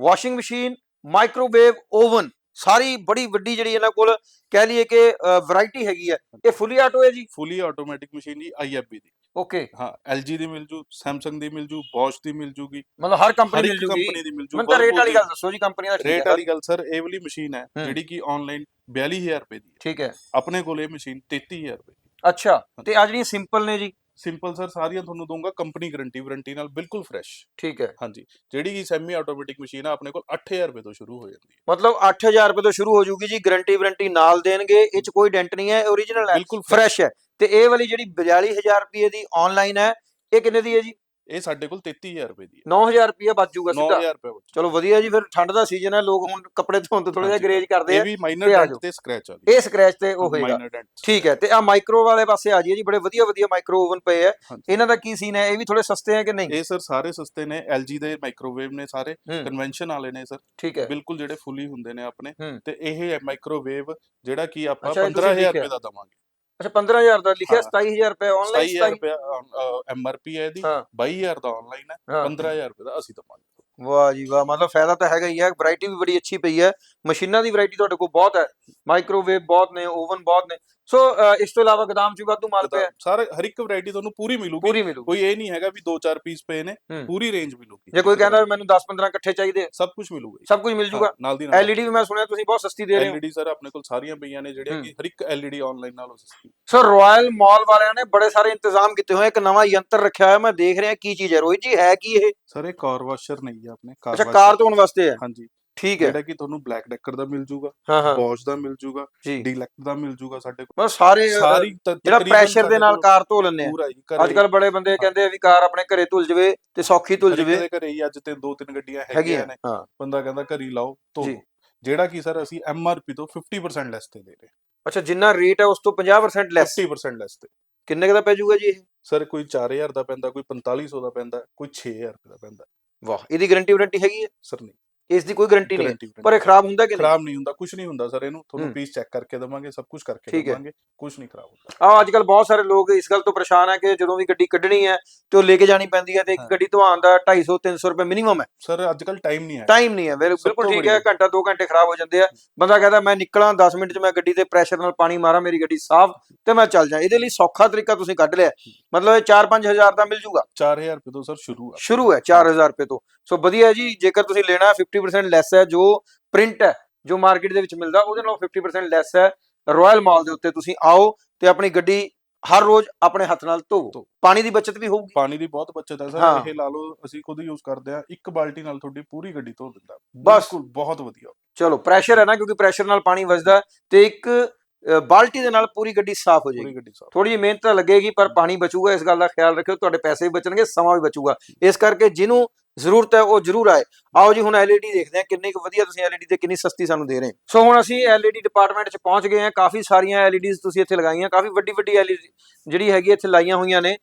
ਵਾਸ਼ਿੰਗ ਮਸ਼ੀਨ ਮਾਈਕ੍ਰੋਵੇਵ ਓਵਨ ਸਾਰੀ ਬੜੀ ਵੱਡੀ ਜਿਹੜੀ ਇਹਨਾਂ ਕੋਲ ਕਹਿ ਲਈਏ ਕਿ ਵੈਰਾਈਟੀ ਹੈਗੀ ਹੈ। ਇਹ ਫੁੱਲੀ ਆਟੋ ਹੈ ਜੀ? ਫੁੱਲੀ ਆਟੋਮੈਟਿਕ ਮਸ਼ੀਨ ਦੀ ਆਈਐਫਬੀ ਦੀ। ਓਕੇ ਹਾਂ LG ਦੀ ਮਿਲ ਜੂ Samsung ਦੀ ਮਿਲ ਜੂ Bosch ਦੀ ਮਿਲ ਜੂਗੀ। ਮਤਲਬ ਹਰ ਕੰਪਨੀ ਮਿਲ ਜੂਗੀ। ਕੰਪਨੀ ਦੀ ਮਿਲ ਜੂ ਮੈਨੂੰ ਤਾਂ ਰੇਟ ਵਾਲੀ ਗੱਲ ਦੱਸੋ ਜੀ ਕੰਪਨੀ ਦਾ ਰੇਟ ਵਾਲੀ ਗੱਲ ਸਰ ਇਹ ਵਾਲੀ ਮਸ਼ੀਨ ਹੈ ਹੂੰ। ਜਿਹੜੀ ਕਿ ਆਨਲਾਈਨ 42000 ਰੁਪਏ ਦੀ ਹੈ। ਠੀਕ ਹੈ। ਆਪਣੇ ਕੋਲ ਇਹ ਮਸ਼ੀਨ 33000 ਰੁਪਏ ਦੀ ਅੱਛਾ ਤੇ ਆ ਜਿਹੜੀਆਂ ਸਿੰਪਲ ਨੇ ਜੀ ਸਿੰਪਲ ਸਰ ਸਾਰੀਆਂ ਤੁਹਾਨੂੰ ਦਊਂਗਾ ਕੰਪਨੀ ਗਾਰੰਟੀ ਵਾਰੰਟੀ ਨਾਲ ਬਿਲਕੁਲ ਫਰੈਸ਼ ਠੀਕ ਹੈ। ਹਾਂਜੀ ਜਿਹੜੀ ਕਿ ਸੈਮੀ ਆਟੋਮੈਟਿਕ ਮਸ਼ੀਨ ਆ ਆਪਣੇ ਕੋਲ 8000 ਰੁਪਏ ਤੋਂ ਸ਼ੁਰੂ ਹੋ ਜਾਂਦੀ ਹੈ। ਮਤਲਬ 8000 ਰੁਪਏ ਤੋਂ ਸ਼ੁਰੂ ਹੋ ਜੂਗੀ ਜੀ ਗਾਰੰਟੀ ਵਾਰੰਟੀ ਨਾਲ ਦੇਣਗੇ ਇਹ ਚ ਕੋਈ ਡੈਂਟ ਨਹੀਂ ਹੈ origignal ਹੈ ਬਿਲਕੁਲ। ਫਰੈਸ਼ ਹੈ। ਤੇ ਇਹ ਵਾਲੀ ਜਿਹੜੀ 42000 ਰੁਪਏ ਦੀ ਆਨਲਾਈਨ ਹੈ ਇਹ ਕਿੰਨੇ ਦੀ ਹੈ ਜੀ? ਇਹ ਸਾਡੇ ਕੋਲ 33000 ਰੁਪਏ ਦੀ ਹੈ 9000 ਰੁਪਏ ਬਚ ਜੂਗਾ ਸਿੱਧਾ 9000 ਰੁਪਏ ਵਿੱਚ ਚਲੋ ਵਧੀਆ ਜੀ ਫਿਰ ਠੰਡ ਦਾ ਸੀਜ਼ਨ ਹੈ ਲੋਕ ਹੁਣ ਕੱਪੜੇ ਧੋਣ ਤੋਂ ਥੋੜਾ ਜਿਹਾ। ਗਰੇਜ ਕਰਦੇ ਇਹ ਆ ਵੀ ਤੇ ਮਾਈਨਰ ਆ ਡੈਂਟ। ਤੇ ਸਕ੍ਰੈਚ ਵਾਲੀ ਇਹ ਸਕ੍ਰੈਚ ਤੇ ਉਹ ਹੋਏਗਾ ਠੀਕ ਹੈ ਤੇ ਆ ਮਾਈਕਰੋ ਵਾਲੇ ਪਾਸੇ ਆ ਜਾਈਏ ਜੀ ਬੜੇ ਵਧੀਆ ਵਧੀਆ ਮਾਈਕਰੋ ਓਵਨ ਪਏ ਆ। ਇਹਨਾਂ ਦਾ ਕੀ ਸੀਨ ਹੈ ਇਹ ਵੀ ਥੋੜੇ ਸਸਤੇ ਹੈ ਕਿ ਨਹੀਂ ਇਹ ਸਰ ਸਾਰੇ ਸਸਤੇ ਨੇ LG ਦੇ ਮਾਈਕ੍ਰੋਵੇਵ ਨੇ ਸਾਰੇ। ਕਨਵੈਨਸ਼ਨ ਵਾਲੇ ਨੇ ਸਰ ਠੀਕ ਹੈ ਬਿਲਕੁਲ ਜਿਹੜੇ ਫੁੱਲੀ ਹੁੰਦੇ ਨੇ ਆਪਣੇ। ਤੇ ਇਹ ਹੈ ਮਾਈਕ੍ਰੋਵੇਵ ਜਿਹੜਾ ਕਿ ਆਪਾਂ ਅੱਛਾ, ਇਹ ਤੁਸੀਂ 15000 ਲਿਖਿਆ। ਰੁਪਏ ਦਾ ਦਵਾਂਗੇ ਅੱਛਾ 15000 ਦਾ ਲਿਖਿਆ ਹਾਂ। 27000 ਰੁਪਏ ਆਨਲਾਈਨ 27000 ਰੁਪਏ ਐਮਆਰਪੀ ਹੈ ਇਹਦੀ ਹਾਂ। 22000 ਦਾ ਆਨਲਾਈਨ ਹੈ ਹਾਂ 15000 ਰੁਪਏ ਦਾ ਅਸੀਂ ਦਵਾਂਗੇ ਵਾਹ ਜੀ ਵਾਹ ਮਤਲਬ ਫਾਇਦਾ ਤਾਂ ਹੈਗਾ ਹੀ ਹੈ ਵੈਰਾਈਟੀ ਵੀ ਬੜੀ ਅੱਛੀ ਪਈ ਹੈ ਮਸ਼ੀਨਾਂ ਦੀ ਵੈਰਾਈਟੀ ਤੁਹਾਡੇ ਕੋਲ ਬਹੁਤ ਹੈ ਮਾਈਕ੍ਰੋਵੇਵ ਬਹੁਤ ਨੇ ਓਵਨ ਬਹੁਤ ਨੇ ਸੋ ਇਸ ਤੋਂ ਇਲਾਵਾ ਗਦਾਮ ਚ ਵਾਧੂ ਮਾਲ ਪਿਆ। ਸਾਰੇ ਹਰ ਇੱਕ ਵੈਰਾਈਟੀ ਤੁਹਾਨੂੰ ਪੂਰੀ ਮਿਲੂਗੀ। ਕੋਈ ਇਹ ਨਹੀਂ ਹੈਗਾ ਵੀ 2-4 ਪੀਸ ਪਏ ਨੇ। ਪੂਰੀ ਰੇਂਜ ਮਿਲੂਗੀ। ਜੇ ਕੋਈ ਕਹਿੰਦਾ ਮੈਨੂੰ 10-15 ਇਕੱਠੇ ਚਾਹੀਦੇ ਸਭ ਕੁਝ ਮਿਲੂਗਾ। ਸਭ ਕੁਝ ਮਿਲ ਜੂਗਾ। ਹਾਂ, ਨਾਲ ਦੀ ਨਾਲ। LED ਵੀ ਮੈਂ ਸੁਣਿਆ ਤੁਸੀਂ ਬਹੁਤ ਸਸਤੀ ਦੇ ਰਹੇ ਹੋ। LED ਸਰ ਆਪਣੇ ਕੋਲ ਸਾਰੀਆਂ ਪਈਆਂ ਨੇ ਜਿਹੜੀਆਂ। ਕਿ ਹਰ ਇੱਕ LED ਆਨਲਾਈਨ ਨਾਲੋਂ ਸਸਤੀ। ਸੋ ਰਾਇਲ ਮਾਲ ਵਾਲਿਆਂ ਨੇ ਬੜੇ ਸਾਰੇ ਇੰਤਜ਼ਾਮ ਕੀਤੇ ਹੋਏ ਇੱਕ ਨਵਾਂ ਯੰਤਰ ਰੱਖਿਆ ਹੋਇਆ ਮੈਂ ਦੇਖ ਰਿਹਾ ਕੀ ਚੀਜ਼ ਹੈ। ਰੋਹਿਤ ਜੀ ਹੈ ਕੀ ਇਹ? ਸਰ ਇਹ ਕਾਰ ਵਾਸ਼ਰ ਨਹੀਂ ਹੈ ਆਪਣੇ। ਕਾਰ ਅੱਛਾ ਕਾਰ ਧੋਣ ਵਾਸਤੇ ਹੈ। ਹਾਂਜੀ। ਠੀਕ ਹੈ। ਜਿਹੜਾ ਕਿ ਤੁਹਾਨੂੰ ਬਲੈਕ ਡੈਕਰ ਦਾ ਮਿਲ ਜੂਗਾ ਬੌਸ਼ ਦਾ ਮਿਲ ਜੂਗਾ ਡੀਲੈਕਟ ਦਾ ਮਿਲ ਜੂਗਾ ਸਾਡੇ ਕੋਲ। ਬਸ ਸਾਰੇ ਸਾਰੀ ਜਿਹੜਾ ਪ੍ਰੈਸ਼ਰ ਦੇ ਨਾਲ ਕਾਰ ਧੋ ਲੈਂਦੇ ਆ। ਅੱਜ ਕੱਲ ਬੜੇ ਬੰਦੇ ਕਹਿੰਦੇ ਆ ਵੀ ਕਾਰ ਆਪਣੇ ਘਰੇ ਧੁਲ ਜਵੇ ਤੇ ਸੌਖੀ ਧੁਲ ਜਵੇ। ਦੇ ਘਰੇ ਹੀ ਅੱਜ ਤੇ ਦੋ ਤਿੰਨ ਗੱਡੀਆਂ ਹੈਗੀਆਂ ਨੇ। ਬੰਦਾ ਕਹਿੰਦਾ ਘਰੀ ਲਾਓ ਧੋ। ਜਿਹੜਾ ਕਿ ਸਰ ਅਸੀਂ ਐਮਆਰਪੀ ਤੋਂ 50% ਲੈਸ ਤੇ ਦੇ ਰਹੇ ਅੱਛਾ ਜਿੰਨਾ ਰੇਟ ਹੈ ਉਸ ਤੋਂ 50% ਲੈਸ 50% ਲੈਸ ਤੇ। ਕਿੰਨੇ ਦਾ ਪੈ ਜਾਊਗਾ ਜੀ ਇਹ? ਸਰ ਕੋਈ 4000 ਦਾ ਪੈਂਦਾ ਕੋਈ 4500 ਦਾ ਪੈਂਦਾ ਕੋਈ 6000 ਰੁਪਏ ਦਾ ਪੈਂਦਾ। ਵਾਹ ਇਹਦੀ ਗਾਰੰਟੀ ਵਾਰੰਟੀ ਹੈਗੀ ਹੈ? ਸਰ ਨਹੀਂ। ਇਸ ਦੀ ਕੋਈ ਗਾਰੰਟੀ ਨਹੀਂ ਪਰ ਇਹ ਖਰਾਬ ਹੁੰਦਾ ਕਿ ਨਹੀਂ? ਖਰਾਬ ਨਹੀਂ ਹੁੰਦਾ ਕੁਝ ਨਹੀਂ ਹੁੰਦਾ ਸਰ ਇਹਨੂੰ। ਤੁਹਾਨੂੰ ਪੀਸ ਚੈੱਕ ਕਰਕੇ ਦਵਾਂਗੇ ਸਭ ਕੁਝ ਕਰਕੇ। ਦਵਾਂਗੇ ਕੁਝ ਨਹੀਂ ਖਰਾਬ ਹੁੰਦਾ। ਆ ਅੱਜ ਕੱਲ ਬਹੁਤ ਸਾਰੇ ਲੋਕ ਇਸ ਗੱਲ ਤੋਂ ਪਰੇਸ਼ਾਨ ਹੈ ਕਿ ਜਦੋਂ ਵੀ ਗੱਡੀ ਕੱਢਣੀ ਹੈ ਤੇ ਉਹ ਲੈ ਕੇ ਜਾਣੀ ਪੈਂਦੀ ਹੈ ਤੇ ਇੱਕ। ਗੱਡੀ ਧਵਾਉਣ ਦਾ 250 300 ਰੁਪਏ ਮਿਨੀਮਮ ਹੈ। ਸਰ ਅੱਜ ਕੱਲ ਟਾਈਮ ਨਹੀਂ ਹੈ। ਟਾਈਮ ਨਹੀਂ ਹੈ। ਬਿਲਕੁਲ ਠੀਕ ਹੈ ਘੰਟਾ 2 ਘੰਟੇ ਖਰਾਬ ਹੋ ਜਾਂਦੇ ਆ। ਬੰਦਾ ਕਹਿੰਦਾ ਮੈਂ ਨਿਕਲਾਂ 10 ਮਿੰਟ 'ਚ ਮੈਂ ਗੱਡੀ ਤੇ ਪ੍ਰੈਸ਼ਰ ਨਾਲ ਪਾਣੀ ਮਾਰਾਂ ਮੇਰੀ ਗੱਡੀ ਸਾਫ਼ ਤੇ ਮੈਂ ਚੱਲ ਜਾ। ਇਹਦੇ ਲਈ ਸੌਖਾ ਤਰੀਕਾ ਤੁਸੀਂ ਕੱਢ ਲਿਆ। ਮਤਲਬ ਇਹ 4-5 ਹਜ਼ਾਰ ਦਾ ਮਿਲ ਜੂਗਾ। 4000 ਰੁਪਏ ਤੋਂ ਸਰ ਸ਼ੁਰੂ ਆ। ਸ਼ੁਰੂ ਹੈ 4000 ਰੁਪਏ ਤੋਂ। ਸੋ ਵਧੀਆ ਜੀ ਜੇਕਰ ਤੁਸੀਂ ਲੈਣਾ 50% ਲੈਸ ਹੈ ਜੋ ਪ੍ਰਿੰਟ ਹੈ ਜੋ ਮਾਰਕੀਟ ਦੇ ਵਿੱਚ ਮਿਲਦਾ ਉਹਦੇ ਨਾਲੋਂ 50% ਲੈਸ ਹੈ ਰਾਇਲ ਮਾਲ ਦੇ ਉੱਤੇ ਤੁਸੀਂ ਆਓ ਤੇ ਆਪਣੀ ਗੱਡੀ ਹਰ ਰੋਜ਼ ਆਪਣੇ ਹੱਥ ਨਾਲ ਧੋਵੋ। ਪਾਣੀ ਦੀ ਬਚਤ ਵੀ ਹੋਊਗੀ। ਪਾਣੀ ਦੀ ਬਹੁਤ ਬਚਤ ਹੈ। ਸਰ ਇਹ ਲਾ ਲਓ ਅਸੀਂ ਖੁਦ ਯੂਜ਼ ਕਰਦੇ ਆ ਇੱਕ ਬਾਲਟੀ ਨਾਲ ਤੁਹਾਡੀ ਪੂਰੀ ਗੱਡੀ ਧੋ ਦਿੰਦਾ। ਬਸ। ਬਿਲਕੁਲ ਬਹੁਤ ਵਧੀਆ। ਚਲੋ ਪ੍ਰੈਸ਼ਰ ਹੈ ਨਾ ਕਿਉਂਕਿ ਪ੍ਰੈਸ਼ਰ ਨਾਲ ਪਾਣੀ ਵਜਦਾ ਤੇ ਇੱਕ ਬਾਲਟੀ ਦੇ ਨਾਲ ਪੂਰੀ ਗੱਡੀ ਸਾਫ਼ ਹੋ ਜਾਏਗੀ। ਥੋੜੀ ਜਿਹੀ ਮਿਹਨਤ ਤਾਂ ਲੱਗੇਗੀ ਪਰ ਪਾਣੀ ਬਚੂਗਾ ਇਸ ਗੱਲ ਦਾ ਖਿਆਲ ਰੱਖਿਓ ਤੁਹਾਡੇ ਪੈਸੇ ਵੀ ਬਚਣਗੇ ਸਮਾਂ ਵੀ ਬਚੂਗਾ। ਇਸ ਕਰਕੇ ਜਿਹਨੂੰ ਜ਼ਰੂਰਤ ਹੈ ਉਹ ਜ਼ਰੂਰ ਆਏ। ਆਓ ਜੀ ਹੁਣ LED ਦੇਖਦੇ ਹਾਂ ਕਿੰਨੀ ਕੁ ਵਧੀਆ ਤੁਸੀਂ LED ਤੇ ਕਿੰਨੀ ਸਸਤੀ ਸਾਨੂੰ ਦੇ ਰਹੇ ਸੋ ਹੁਣ ਅਸੀਂ LED ਡਿਪਾਰਟਮੈਂਟ 'ਚ ਪਹੁੰਚ ਗਏ ਹਾਂ। ਕਾਫੀ ਸਾਰੀਆਂ LEDs ਤੁਸੀਂ ਇੱਥੇ ਲਗਾਈਆਂ। ਕਾਫੀ ਵੱਡੀ ਵੱਡੀ LED ਜਿਹੜੀ ਹੈਗੀ ਇੱਥੇ ਲਾਈਆਂ ਹੋਈਆਂ ਨੇ।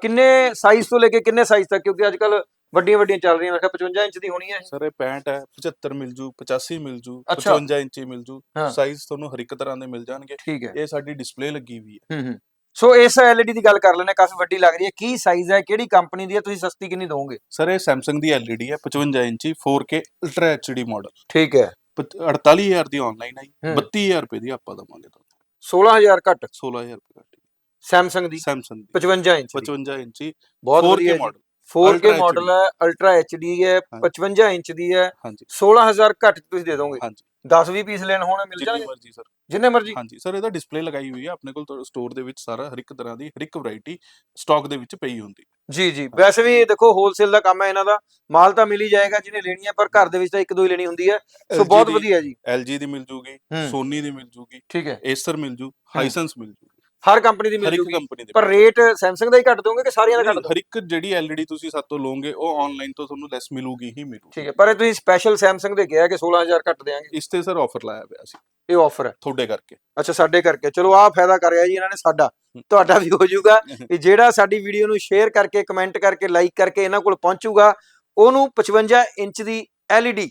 ਕਿੰਨੇ ਸਾਈਜ਼ ਤੋਂ ਲੈ ਕੇ ਕਿੰਨੇ ਸਾਈਜ਼ ਤੱਕ? ਕਿਉਂਕਿ ਅੱਜ ਕੱਲ ਵੱਡੀਆਂ ਵੱਡੀਆਂ ਚੱਲ ਰਹੀਆਂ। ਮੈਂ ਕਿਹਾ 55 ਇੰਚ ਦੀ ਹੋਣੀ ਹੈ। ਸਰ ਇਹ 65 ਹੈ। 75 ਮਿਲ ਜੂ 85 ਮਿਲ ਜੂ ਅੱਛਾ। 55 ਇੰਚੀ ਮਿਲ ਜੂ। ਸਾਈਜ਼ ਤੁਹਾਨੂੰ ਹਰ ਇੱਕ ਤਰ੍ਹਾਂ ਦੇ ਮਿਲ ਜਾਣਗੇ। ਇਹ ਸਾਡੀ ਡਿਸਪਲੇ ਲੱਗੀ ਹੋਈ ਹੈ। ਹੂੰ ਹੂੰ। ਸੋ ਇਸ LED ਦੀ ਗੱਲ ਕਰ ਹਾਂ ਕਾਫੀ ਵੱਡੀ ਲੱਗ ਰਹੀ ਹੈ। ਕੀ ਸਾਈਜ਼ ਹੈ ਕਿਹੜੀ ਕੰਪਨੀ ਦੀ ਹੈ ਤੁਸੀਂ ਸਸਤੀ ਕਿੰਨੀ ਦੋਗੇ ਸਰ ਇਹ Samsung ਦੀ LED ਹੈ 55 ਇੰਚੀ 4K ਅਲਟਰਾ HD ਮਾਡਲ ਠੀਕ ਹੈ। 48000 ਦੀ ਆਨਲਾਈਨ ਆਈ ਹੂੰ। 32000 ਰੁਪਏ ਦੀ ਆਪਾਂ ਦਵਾਂਗੇ ਤੁਹਾਨੂੰ। 16000 ਘੱਟ? 16000 ਰੁਪਏ ਘੱਟ। Samsung ਦੀ? Samsung ਦੀ। 55 ਇੰਚ ਦੀ। 55 ਇੰਚੀ ਬਹੁਤ 4K ਵਧੀਆ ਮਾਡਲ 4K Ultra ਮਾਡਲ ਹੈ ਅਲਟਰਾ HD ਹੈ ਹਾਂ। 55 ਇੰਚ ਦੀ ਹੈ ਹਾਂਜੀ। 16000 ਘੱਟ ਤੁਸੀਂ ਦੇ ਦੋਗੇ। ਹਾਂਜੀ। 10 20 ਪੀਸ ਲੈਣ ਹੋਣ ਮਿਲ ਜਿੰਨੀ ਜਾਣਗੇ? ਮਰਜ਼ੀ ਸਰ। ਜਿੰਨੇ ਮਰਜ਼ੀ। ਹਾਂਜੀ ਸਰ ਇਹਦਾ ਡਿਸਪਲੇ ਲਗਾਈ ਹੋਈ ਹੈ ਆਪਣੇ ਕੋਲ ਸਟੋਰ ਦੇ ਵਿੱਚ ਸਾਰਾ ਹਰ ਇੱਕ ਤਰ੍ਹਾਂ ਦੀ ਹਰ ਇੱਕ ਵੈਰਾਈਟੀ ਸਟਾਕ ਦੇ ਵਿੱਚ ਪਈ ਹੁੰਦੀ। ਜੀ ਜੀ। ਵੈਸੇ ਵੀ ਦੇਖੋ ਹੋਲਸੇਲ ਦਾ ਕੰਮ ਹੈ ਇਹਨਾਂ ਦਾ। ਮਾਲ ਤਾਂ ਮਿਲ ਹੀ ਜਾਏਗਾ ਜਿਹਨੇ ਲੈਣੀ ਹੈ ਪਰ ਘਰ ਦੇ ਵਿੱਚ ਤਾਂ ਇੱਕ ਦੋ ਹੀ ਲੈਣੀ ਹੁੰਦੀ ਹੈ ਸੋ LG ਬਹੁਤ ਦੀ- ਵਧੀਆ ਜੀ। LG ਦੀ ਮਿਲ ਜੂਗੀ ਹੂੰ। ਸੋਨੀ ਦੀ ਮਿਲ ਜੂਗੀ ਠੀਕ ਹੈ। Acer ਮਿਲ ਜੂ ਹਾਈਸੈਂਸ ਮਿਲ ਜੂਗੀ ਹਰ ਕੰਪਨੀ ਦੀ ਹਰ ਮਿਲ ਇੱਕ ਜੂਗੀ। ਕੰਪਨੀ ਦੇ ਪਰ ਰੇਟ Samsung ਦਾ ਹੀ ਘੱਟ ਦੋਗੇ ਕਿ ਸਾਰੀਆਂ ਦਾ ਘੱਟ ਨਹੀਂ, ਦੋਗੇ ਹਰ ਇੱਕ ਜਿਹੜੀ LED ਤੁਸੀਂ ਸਾਤੋਂ ਲਓਗੇ ਉਹ ਆਨਲਾਈਨ ਤੋਂ ਤੁਹਾਨੂੰ ਲੈਸ ਮਿਲੂਗੀ ਹੀ ਮਿਲੂਗੀ। ਠੀਕ ਹੈ ਪਰ ਇਹ ਤੁਸੀਂ ਸਪੈਸ਼ਲ Samsung ਦੇ ਕਿਹਾ ਕਿ 16000 ਘੱਟ ਦੇਾਂਗੇ ਇਸ ਤੇ ਸਰ ਆਫਰ ਲਾਇਆ ਪਿਆ ਸੀ। ਇਹ ਆਫਰ ਹੈ? ਤੁਹਾਡੇ ਕਰਕੇ। ਅੱਛਾ ਸਾਡੇ ਕਰਕੇ। ਚਲੋ ਆਹ ਫਾਇਦਾ ਕਰਿਆ ਜੀ ਇਹਨਾਂ ਨੇ ਸਾਡਾ। ਤੁਹਾਡਾ ਵੀ ਹੋ ਜਾਊਗਾ। ਕਿ ਜਿਹੜਾ ਸਾਡੀ ਵੀਡੀਓ ਨੂੰ ਸ਼ੇਅਰ ਕਰਕੇ ਕਮੈਂਟ ਕਰਕੇ ਲਾਈਕ ਕਰਕੇ ਇਹਨਾਂ ਕੋਲ ਪਹੁੰਚੂਗਾ ਉਹਨੂੰ 55 ਇੰਚ ਦੀ LED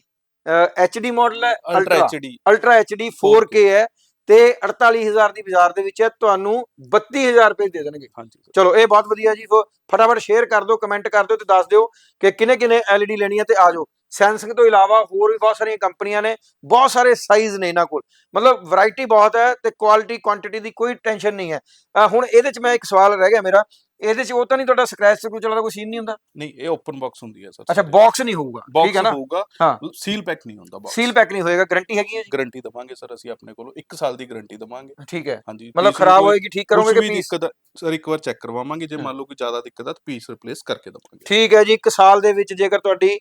HD ਮਾਡਲ ਹੈ ultra ultra HD ultra HD 4K ਹੈ। ਤੇ 48000 ਦੀ ਬਾਜ਼ਾਰ ਦੇ ਵਿੱਚ ਹੈ ਤੁਹਾਨੂੰ 32000 ਰੁਪਏ ਦੇ ਦੇਣਗੇ। ਹਾਂਜੀ। ਚਲੋ ਇਹ ਬਹੁਤ ਵਧੀਆ ਜੀ ਫਟਾਫਟ ਸ਼ੇਅਰ ਕਰ ਦਿਓ ਕਮੈਂਟ ਕਰ ਦਿਓ ਤੇ ਦੱਸ ਦਿਓ ਕਿ ਕਿਨੇ ਕਿਨੇ LED ਲੈਣੀ ਹੈ ਤੇ ਆ ਜਾਓ। ਸੈਮਸੰਗ ਤੋਂ ਇਲਾਵਾ ਹੋਰ ਵੀ ਬਹੁਤ ਸਾਰੀਆਂ ਕੰਪਨੀਆਂ ਨੇ ਬਹੁਤ ਸਾਰੇ ਸਾਈਜ਼ ਨੇ ਇਹਨਾਂ ਕੋਲ। ਮਤਲਬ ਵੈਰਾਈਟੀ ਬਹੁਤ ਹੈ ਤੇ ਕੁਆਲਿਟੀ ਕੁਆਂਟੀਟੀ ਦੀ ਕੋਈ ਟੈਨਸ਼ਨ ਨਹੀਂ ਹੈ। ਹੁਣ ਇਹਦੇ ਚ ਮੈਂ ਇੱਕ ਸਵਾਲ ਰਹਿ ਗਿਆ ਮੇਰਾ ਇਹਦੇ ਚ ਉਹ ਤਾਂ ਨਹੀਂ ਤੁਹਾਡਾ ਸਕ੍ਰੈਚ ਸਕਰੂ ਚੱਲਦਾ ਕੋਈ ਸੀਨ ਨਹੀਂ ਹੁੰਦਾ? ਨਹੀਂ ਇਹ ਓਪਨ ਬਾਕਸ ਹੁੰਦੀ ਹੈ ਸਰ ਅੱਛਾ ਬਾਕਸ ਨਹੀਂ ਹੋਊਗਾ ਠੀਕ ਹੈ ਨਾ? ਹੋਊਗਾ ਹਾਂ। ਸੀਲ ਪੈਕ ਨਹੀਂ ਹੁੰਦਾ ਬਾਕਸ ਸੀਲ ਪੈਕ ਨਹੀਂ ਹੋਏਗਾ ਗਾਰੰਟੀ ਹੈਗੀ ਹੈ ਜੀ? ਗਾਰੰਟੀ ਦਵਾਂਗੇ ਸਰ ਅਸੀਂ ਆਪਣੇ ਕੋਲੋਂ 1 ਸਾਲ ਦੀ ਗਾਰੰਟੀ ਦਵਾਂਗੇ। ਠੀਕ ਹੈ। ਹਾਂਜੀ ਮਤਲਬ ਖਰਾਬ ਹੋਏਗੀ ਠੀਕ ਕਰੋਗੇ ਕਿ ਵੀ ਪੀਸ ਦਿੱਕਤ ਸਰ ਇੱਕ ਵਾਰ ਚੈੱਕ ਕਰਵਾਵਾਂਗੇ ਜੇ। ਮੰਨ ਲਓ ਕੋਈ ਜ਼ਿਆਦਾ ਦਿੱਕਤ ਆ ਤਾਂ ਪੀਸ ਰਿਪਲੇਸ ਕਰਕੇ ਦਵਾਂਗੇ। ਠੀਕ ਹੈ ਜੀ ਇੱਕ ਸਾਲ ਦੇ ਵਿੱਚ ਜੇਕਰ ਤੁਹਾਡੀ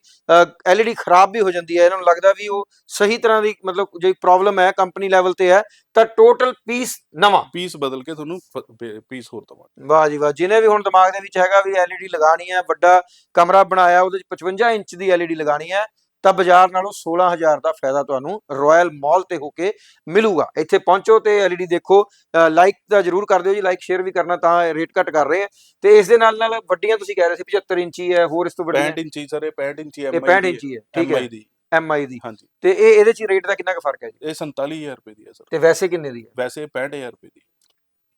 LED ਖਰਾਬ ਵੀ ਹੋ ਜਾਂਦੀ ਹੈ ਇਹਨਾਂ ਨੂੰ ਲੱਗਦਾ ਵੀ ਉਹ ਸਹੀ ਤਰ੍ਹਾਂ ਦੀ ਮਤਲਬ ਜੇ ਪ੍ਰੋਬਲਮ ਹੈ ਕੰਪਨੀ ਲੈਵਲ ਤੇ ਹੈ ਤਾਂ ਟੋਟਲ ਪੀਸ ਨਵਾਂ। ਪੀਸ ਬਦਲ ਕੇ ਤੁਹਾਨੂੰ ਪੀਸ ਹੋਰ ਦਵਾਂਗੇ। ਵਾਹ ਜੀ ਵਾਹ ਜਿਹਨੇ ਵੀ ਹੁਣ ਦਿਮਾਗ ਦੇ ਵਿੱਚ ਹੈਗਾ ਵੀ LED ਲਗਾਣੀ ਹੈ ਵੱਡਾ ਕਮਰਾ ਬਣਾਇਆ ਉਹਦੇ ਵਿੱਚ 55 ਇੰਚ ਦੀ LED ਲਗਾਣੀ ਹੈ ਤਾਂ ਬਾਜ਼ਾਰ ਨਾਲੋਂ 16000 ਦਾ ਫਾਇਦਾ ਤੁਹਾਨੂੰ ਰਾਇਲ ਮਾਲ ਤੇ ਹੋ ਕੇ ਮਿਲੂਗਾ। ਇੱਥੇ ਪਹੁੰਚੋ ਤੇ LED ਦੇਖੋ। ਲਾਈਕ ਤਾਂ ਜਰੂਰ ਕਰ ਦਿਓ ਜੀ ਲਾਈਕ ਸ਼ੇਅਰ ਵੀ ਕਰਨਾ ਤਾਂ ਰੇਟ ਘੱਟ ਕਰ ਰਹੇ ਆ। ਤੇ ਇਸ ਦੇ ਨਾਲ ਨਾਲ ਵੱਡੀਆਂ ਤੁਸੀਂ ਕਹਿ ਰਹੇ ਸੀ 75 ਇੰਚੀ ਹੈ ਹੋਰ ਇਸ ਤੋਂ ਵੱਡੀਆਂ 65 ਇੰਚੀ ਸਰ ਇਹ 65 ਇੰਚੀ 65 ਇੰਚੀ ਹੈ ਠੀਕ ਹੈ। MI ਦੀ। ਹਾਂਜੀ। ਤੇ ਇਹ ਇਹਦੇ ਚ ਰੇਟ ਦਾ ਕਿੰਨਾ ਕੁ ਫ਼ਰਕ ਹੈ ਜੀ? ਇਹ 47000 ਰੁਪਏ ਦੀ ਹੈ ਸਰ। ਤੇ ਵੈਸੇ ਕਿੰਨੇ ਦੀ ਹੈ? ਵੈਸੇ 65000 ਰੁਪਏ ਦੀ